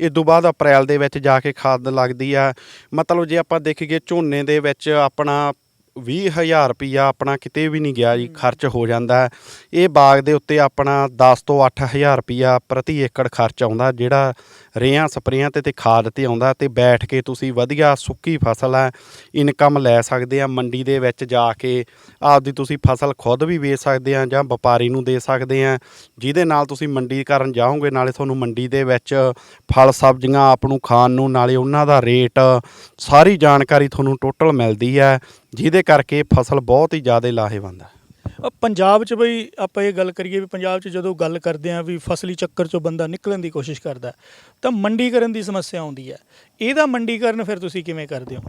ਇਸ ਤੋਂ ਬਾਅਦ ਅਪ੍ਰੈਲ ਦੇ ਵਿੱਚ ਜਾ ਕੇ ਖਾਦ ਲੱਗਦੀ ਆ। ਮਤਲਬ ਜੇ ਆਪਾਂ ਦੇਖੀਏ ਝੋਨੇ ਦੇ ਵਿੱਚ ਆਪਣਾ 20000 ਰੁਪਈਆ ਆਪਣਾ ਕਿਤੇ ਵੀ ਨਹੀਂ ਗਿਆ ਜੀ ਖਰਚ ਹੋ ਜਾਂਦਾ। ਇਹ ਬਾਗ ਦੇ ਉੱਤੇ ਆਪਣਾ 10 ਤੋਂ 8000 ਰੁਪਈਆ ਪ੍ਰਤੀ ਏਕੜ ਖਰਚ ਆਉਂਦਾ ਜਿਹੜਾ ਰੇਹਾਂ ਸਪਰੇਆਂ ਤੇ ਤੇ ਖਾਦ ਤੇ ਆਉਂਦਾ ਤੇ ਬੈਠ ਕੇ ਤੁਸੀਂ ਵਧੀਆ ਸੁੱਕੀ ਫਸਲ ਹੈ, ਇਨਕਮ ਲੈ ਸਕਦੇ ਆ ਮੰਡੀ ਦੇ ਵਿੱਚ ਜਾ ਕੇ। ਆਪਦੀ ਤੁਸੀਂ ਫਸਲ ਖੁਦ ਵੀ ਵੇਚ ਸਕਦੇ ਆ ਜਾਂ ਵਪਾਰੀ ਨੂੰ ਦੇ ਸਕਦੇ ਆ। ਜਿਹਦੇ ਨਾਲ ਤੁਸੀਂ ਮੰਡੀ ਕਰਨ ਜਾਓਗੇ, ਨਾਲੇ ਤੁਹਾਨੂੰ ਮੰਡੀ ਦੇ ਵਿੱਚ ਫਲ ਸਬਜ਼ੀਆਂ ਆਪ ਨੂੰ ਖਾਣ ਨੂੰ, ਨਾਲੇ ਉਹਨਾਂ ਦਾ ਰੇਟ, ਸਾਰੀ ਜਾਣਕਾਰੀ ਤੁਹਾਨੂੰ ਟੋਟਲ ਮਿਲਦੀ ਹੈ। ਜਿਹਦੇ ਕਰਕੇ ਫਸਲ ਬਹੁਤ ਹੀ ਜ਼ਿਆਦਾ ਲਾਹੇਵੰਦ ਹੈ। ਅ, ਪੰਜਾਬ 'ਚ ਬਈ ਆਪਾਂ ਇਹ ਗੱਲ ਕਰੀਏ ਵੀ ਪੰਜਾਬ 'ਚ ਜਦੋਂ ਗੱਲ ਕਰਦੇ ਆ ਵੀ ਫਸਲੀ ਚੱਕਰ 'ਚੋਂ ਬੰਦਾ ਨਿਕਲਣ ਦੀ ਕੋਸ਼ਿਸ਼ ਕਰਦਾ ਹੈ, ਤਾਂ ਮੰਡੀਕਰਨ ਦੀ ਸਮੱਸਿਆ ਆਉਂਦੀ ਹੈ। ਇਹਦਾ ਮੰਡੀਕਰਨ ਫਿਰ ਤੁਸੀਂ ਕਿਵੇਂ ਕਰਦੇ ਹੋ?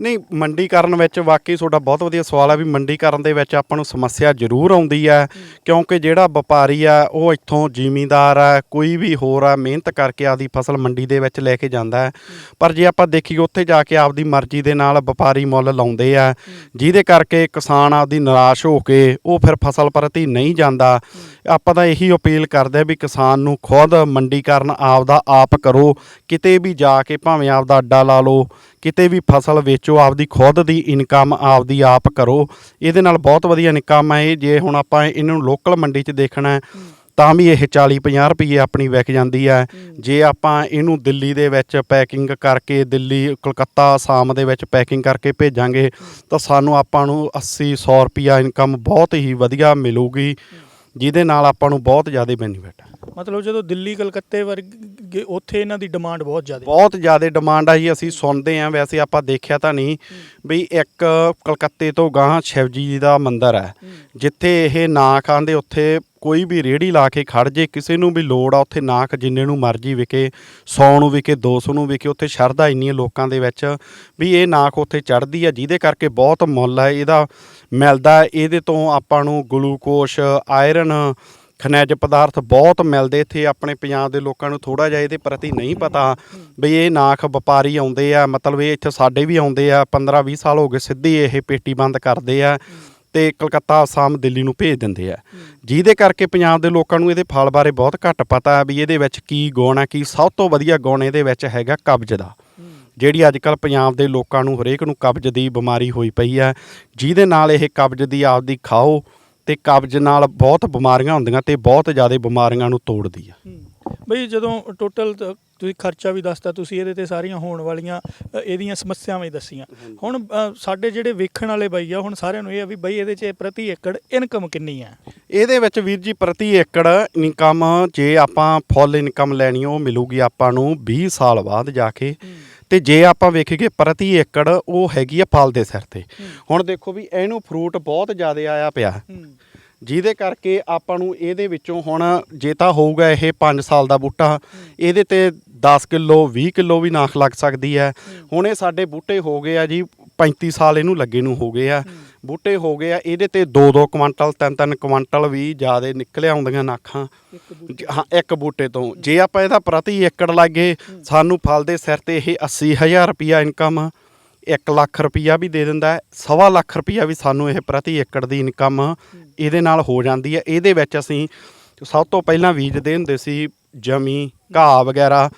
ਨਹੀਂ, ਮੰਡੀਕਰਨ ਵਿੱਚ ਵਾਕਈ ਤੁਹਾਡਾ ਬਹੁਤ ਵਧੀਆ ਸਵਾਲ ਹੈ ਵੀ ਮੰਡੀਕਰਨ ਦੇ ਵਿੱਚ ਆਪਾਂ ਨੂੰ ਸਮੱਸਿਆ ਜ਼ਰੂਰ ਆਉਂਦੀ ਹੈ ਕਿਉਂਕਿ ਜਿਹੜਾ ਵਪਾਰੀ ਆ, ਉਹ ਇੱਥੋਂ ਜ਼ਿਮੀਂਦਾਰ ਆ, ਕੋਈ ਵੀ ਹੋਰ ਆ, ਮਿਹਨਤ ਕਰਕੇ ਆਪਦੀ ਫਸਲ ਮੰਡੀ ਦੇ ਵਿੱਚ ਲੈ ਕੇ ਜਾਂਦਾ ਹੈ। ਪਰ ਜੇ ਆਪਾਂ ਦੇਖੀਏ, ਉੱਥੇ ਜਾ ਕੇ ਆਪਦੀ ਮਰਜ਼ੀ ਦੇ ਨਾਲ ਵਪਾਰੀ ਮੁੱਲ ਲਾਉਂਦੇ ਆ, ਜਿਹਦੇ ਕਰਕੇ ਕਿਸਾਨ ਆਪਦੀ ਨਿਰਾਸ਼ ਹੋ ਕੇ ਉਹ ਫਿਰ ਫਸਲ ਪ੍ਰਤੀ ਨਹੀਂ ਜਾਂਦਾ। ਆਪਾਂ ਤਾਂ ਇਹੀ ਅਪੀਲ ਕਰਦੇ ਆ ਵੀ ਕਿਸਾਨ ਨੂੰ ਖੁਦ ਮੰਡੀਕਰਨ ਆਪਦਾ ਆਪ ਕਰੋ ਕਿਤੇ ਵੀ ਜਾ ਕੇ ਭਾਵੇਂ ਆਪਦਾ ਅੱਡਾ ਲਾ ਲਓ, ਕਿਤੇ ਵੀ ਫਸਲ ਵੇਚੋ, ਆਪਦੀ ਖੁਦ ਦੀ ਇਨਕਮ ਆਪਦੀ ਆਪ ਕਰੋ, ਇਹਦੇ ਨਾਲ ਬਹੁਤ ਵਧੀਆ ਇਨਕਮ ਹੈ ਇਹ। ਜੇ ਹੁਣ ਆਪਾਂ ਇਹਨੂੰ ਲੋਕਲ ਮੰਡੀ 'ਚ ਦੇਖਣਾ ਤਾਂ ਵੀ ਇਹ 40 50 ਰੁਪਏ ਆਪਣੀ ਵਿਕ ਜਾਂਦੀ ਹੈ। ਜੇ ਆਪਾਂ ਇਹਨੂੰ ਦਿੱਲੀ ਦੇ ਵਿੱਚ ਪੈਕਿੰਗ ਕਰਕੇ, ਦਿੱਲੀ, ਕਲਕੱਤਾ, ਆਸਾਮ ਦੇ ਵਿੱਚ ਪੈਕਿੰਗ ਕਰਕੇ ਭੇਜਾਂਗੇ, ਤਾਂ ਸਾਨੂੰ ਆਪਾਂ ਨੂੰ 80 100 ਰੁਪਿਆ ਇਨਕਮ ਬਹੁਤ ਹੀ ਵਧੀਆ ਮਿਲੂਗੀ। ਜਿਹਦੇ ਨਾਲ ਆਪਾਂ ਨੂੰ ਬਹੁਤ ਜ਼ਿਆਦਾ ਬੈਨੀਫਿਟ ਹੈ ਮਤਲਬ ਜਦੋਂ ਦਿੱਲੀ ਕਲਕੱਤੇ ਵਰਗੇ ਉੱਥੇ ਇਹਨਾਂ ਦੀ ਡਿਮਾਂਡ ਬਹੁਤ ਜ਼ਿਆਦਾ। ਹੈ। ਬਹੁਤ ਜ਼ਿਆਦਾ ਡਿਮਾਂਡ ਆ ਜੀ ਅਸੀਂ ਸੁਣਦੇ ਆਂ ਵੈਸੇ ਆਪਾਂ ਦੇਖਿਆ ਤਾਂ ਨਹੀਂ ਵੀ ਇੱਕ ਕਲਕੱਤੇ ਤੋਂ ਗਾਂ ਸ਼ਿਵਜੀ ਜੀ ਦਾ ਮੰਦਿਰ ਹੈ। ਜਿੱਥੇ ਇਹ ਨਾ ਖਾਂਦੇ ਉੱਥੇ ਕੋਈ ਵੀ ਰੇੜੀ ਲਾ ਕੇ ਖੜ ਜੇ ਕਿਸੇ ਨੂੰ ਵੀ ਲੋੜ ਆ ਉੱਥੇ ਨਾਕ ਜਿੰਨੇ ਨੂੰ ਮਰਜ਼ੀ ਵਿਕੇ 100 ਨੂੰ ਵਿਕੇ 200 ਨੂੰ ਵਿਕੇ ਉੱਥੇ ਸ਼ਰਧਾ ਇੰਨੀ ਹੈ ਲੋਕਾਂ ਦੇ ਵਿੱਚ ਵੀ ਇਹ ਨਾਕ ਉੱਥੇ ਚੜਦੀ ਆ ਜਿਹਦੇ ਕਰਕੇ ਬਹੁਤ ਮੁੱਲ ਹੈ ਇਹਦਾ ਮਿਲਦਾ ਇਹਦੇ ਤੋਂ ਆਪਾਂ ਨੂੰ ਗਲੂਕੋਸ਼, ਆਇਰਨ ਖਣਿਜ ਪਦਾਰਥ ਬਹੁਤ ਮਿਲਦੇ। ਇੱਥੇ ਆਪਣੇ ਪੰਜਾਬ ਦੇ ਲੋਕਾਂ ਨੂੰ ਥੋੜਾ ਜਿਹਾ ਇਹਦੇ ਪ੍ਰਤੀ ਨਹੀਂ ਪਤਾ ਵੀ ਇਹ ਨਾਖ ਵਪਾਰੀ ਆਉਂਦੇ ਆ, ਮਤਲਬ ਇਹ ਇੱਥੇ ਸਾਡੇ ਵੀ ਆਉਂਦੇ ਆ 15 20 ਸਾਲ ਹੋ ਗਏ ਸਿੱਧੀ ਇਹ ਪੇਟੀ ਬੰਦ ਕਰਦੇ ਆ ਤੇ ਕਲਕੱਤਾ, ਆਸਾਮ, ਦਿੱਲੀ ਨੂੰ ਭੇਜ ਦਿੰਦੇ ਆ। ਜਿਹਦੇ ਕਰਕੇ ਪੰਜਾਬ ਦੇ ਲੋਕਾਂ ਨੂੰ ਇਹਦੇ ਫਲ ਬਾਰੇ ਬਹੁਤ ਘੱਟ ਪਤਾ ਹੈ ਵੀ ਇਹਦੇ ਵਿੱਚ ਕੀ ਗੁਣ ਆ ਕੀ ਸਭ ਤੋਂ ਵਧੀਆ ਗੁਣ ਇਹਦੇ ਵਿੱਚ ਹੈਗਾ ਕਬਜ਼ ਦਾ। ਜਿਹੜੀ ਅੱਜ ਕੱਲ ਪੰਜਾਬ ਦੇ ਲੋਕਾਂ ਨੂੰ ਹਰੇਕ ਨੂੰ ਕਬਜ਼ ਦੀ ਬਿਮਾਰੀ ਹੋਈ ਪਈ ਹੈ ਜਿਹਦੇ ਨਾਲ ਇਹ ਕਬਜ਼ ਦੀ ਆਪਦੀ ਖਾਓ ਤੇ ਕਬਜ਼ ਨਾਲ ਬਹੁਤ ਬਿਮਾਰੀਆਂ ਹੁੰਦੀਆਂ ਤੇ ਬਹੁਤ ਜ਼ਿਆਦਾ ਬਿਮਾਰੀਆਂ ਨੂੰ ਤੋੜਦੀ ਆ। ਬਈ ਜਦੋਂ ਟੋਟਲ ਤੁਸੀਂ ਖਰਚਾ ਵੀ ਦੱਸਤਾ ਤੁਸੀਂ ਇਹਦੇ ਤੇ ਸਾਰੀਆਂ ਹੋਣ ਵਾਲੀਆਂ ਇਹਦੀਆਂ ਸਮੱਸਿਆਵਾਂ ਹੀ ਦੱਸੀਆਂ। ਹੁਣ ਸਾਡੇ ਜਿਹੜੇ ਵੇਖਣ ਵਾਲੇ ਬਾਈ ਆ ਹੁਣ ਸਾਰਿਆਂ ਨੂੰ ਇਹ ਆ ਵੀ ਬਈ ਇਹਦੇ 'ਚ ਪ੍ਰਤੀ ਏਕੜ ਇਨਕਮ ਕਿੰਨੀ ਹੈ ਇਹਦੇ ਵਿੱਚ ਵੀਰ ਜੀ ਪ੍ਰਤੀ ਏਕੜ ਇਨਕਮ ਜੇ ਆਪਾਂ ਫੁੱਲ ਇਨਕਮ ਲੈਣੀ ਉਹ ਮਿਲੂਗੀ ਆਪਾਂ ਨੂੰ 20 ਸਾਲ ਬਾਅਦ ਜਾ ਕੇ। ਤੇ ਜੇ ਆਪਾਂ ਵੇਖੀਏ ਪ੍ਰਤੀ ਏਕੜ ਉਹ ਹੈਗੀ ਆ ਫਲ ਦੇ ਸਿਰ ਤੇ। ਹੁਣ ਦੇਖੋ ਵੀ ਇਹਨੂੰ ਫਰੂਟ ਬਹੁਤ ਜ਼ਿਆਦਾ ਆਇਆ ਪਿਆ। ਜਿਹਦੇ ਕਰਕੇ ਆਪਾਂ ਨੂੰ ਇਹਦੇ ਵਿੱਚੋਂ ਹੁਣ ਜੇ ਤਾਂ ਹੋਊਗਾ ਇਹ 5 ਸਾਲ ਦਾ ਬੂਟਾ ਇਹਦੇ ਤੇ 10 ਕਿਲੋ 20 ਕਿਲੋ ਵੀ ਨਾਖ ਲੱਗ ਸਕਦੀ ਹੈ। ਹੁਣ ਇਹ ਸਾਡੇ ਬੂਟੇ ਹੋ ਗਏ ਆ ਜੀ 35 ਸਾਲ ਇਹਨੂੰ ਲੱਗੇ ਨੂੰ ਹੋ ਗਏ ਆ। ਬੂਟੇ ਹੋ ਗਏ ਆ ਇਹਦੇ ਤੇ 2-2 ਕੁਆਂਟਲ 3-3 ਕੁਆਂਟਲ ਵੀ ਜ਼ਿਆਦੇ ਨਿਕਲ ਆਉਂਦੀਆਂ ਨਾਖਾਂ। ਹਾਂ ਇੱਕ ਬੂਟੇ ਤੋਂ। ਜੇ ਆਪਾਂ ਇਹਦਾ ਪ੍ਰਤੀ ਏਕੜ ਲਾਗੇ ਸਾਨੂੰ ਫਲ ਦੇ ਸਿਰ ਤੇ ਇਹ 80000 ਰੁਪਿਆ ਇਨਕਮ 1 ਲੱਖ ਰੁਪਿਆ ਵੀ ਦੇ ਦਿੰਦਾ ਸਵਾ ਲੱਖ ਰੁਪਿਆ ਵੀ ਸਾਨੂੰ ਇਹ ਪ੍ਰਤੀ ਏਕੜ ਦੀ ਇਨਕਮ ਇਹਦੇ ਨਾਲ ਹੋ ਜਾਂਦੀ ਹੈ। ਇਹਦੇ ਵਿੱਚ ਅਸੀਂ ਸਭ ਤੋਂ ਪਹਿਲਾਂ ਬੀਜਦੇ ਹੁੰਦੇ ਸੀ ਜਮੀ ਘਾਹ ਵਗੈਰਾ।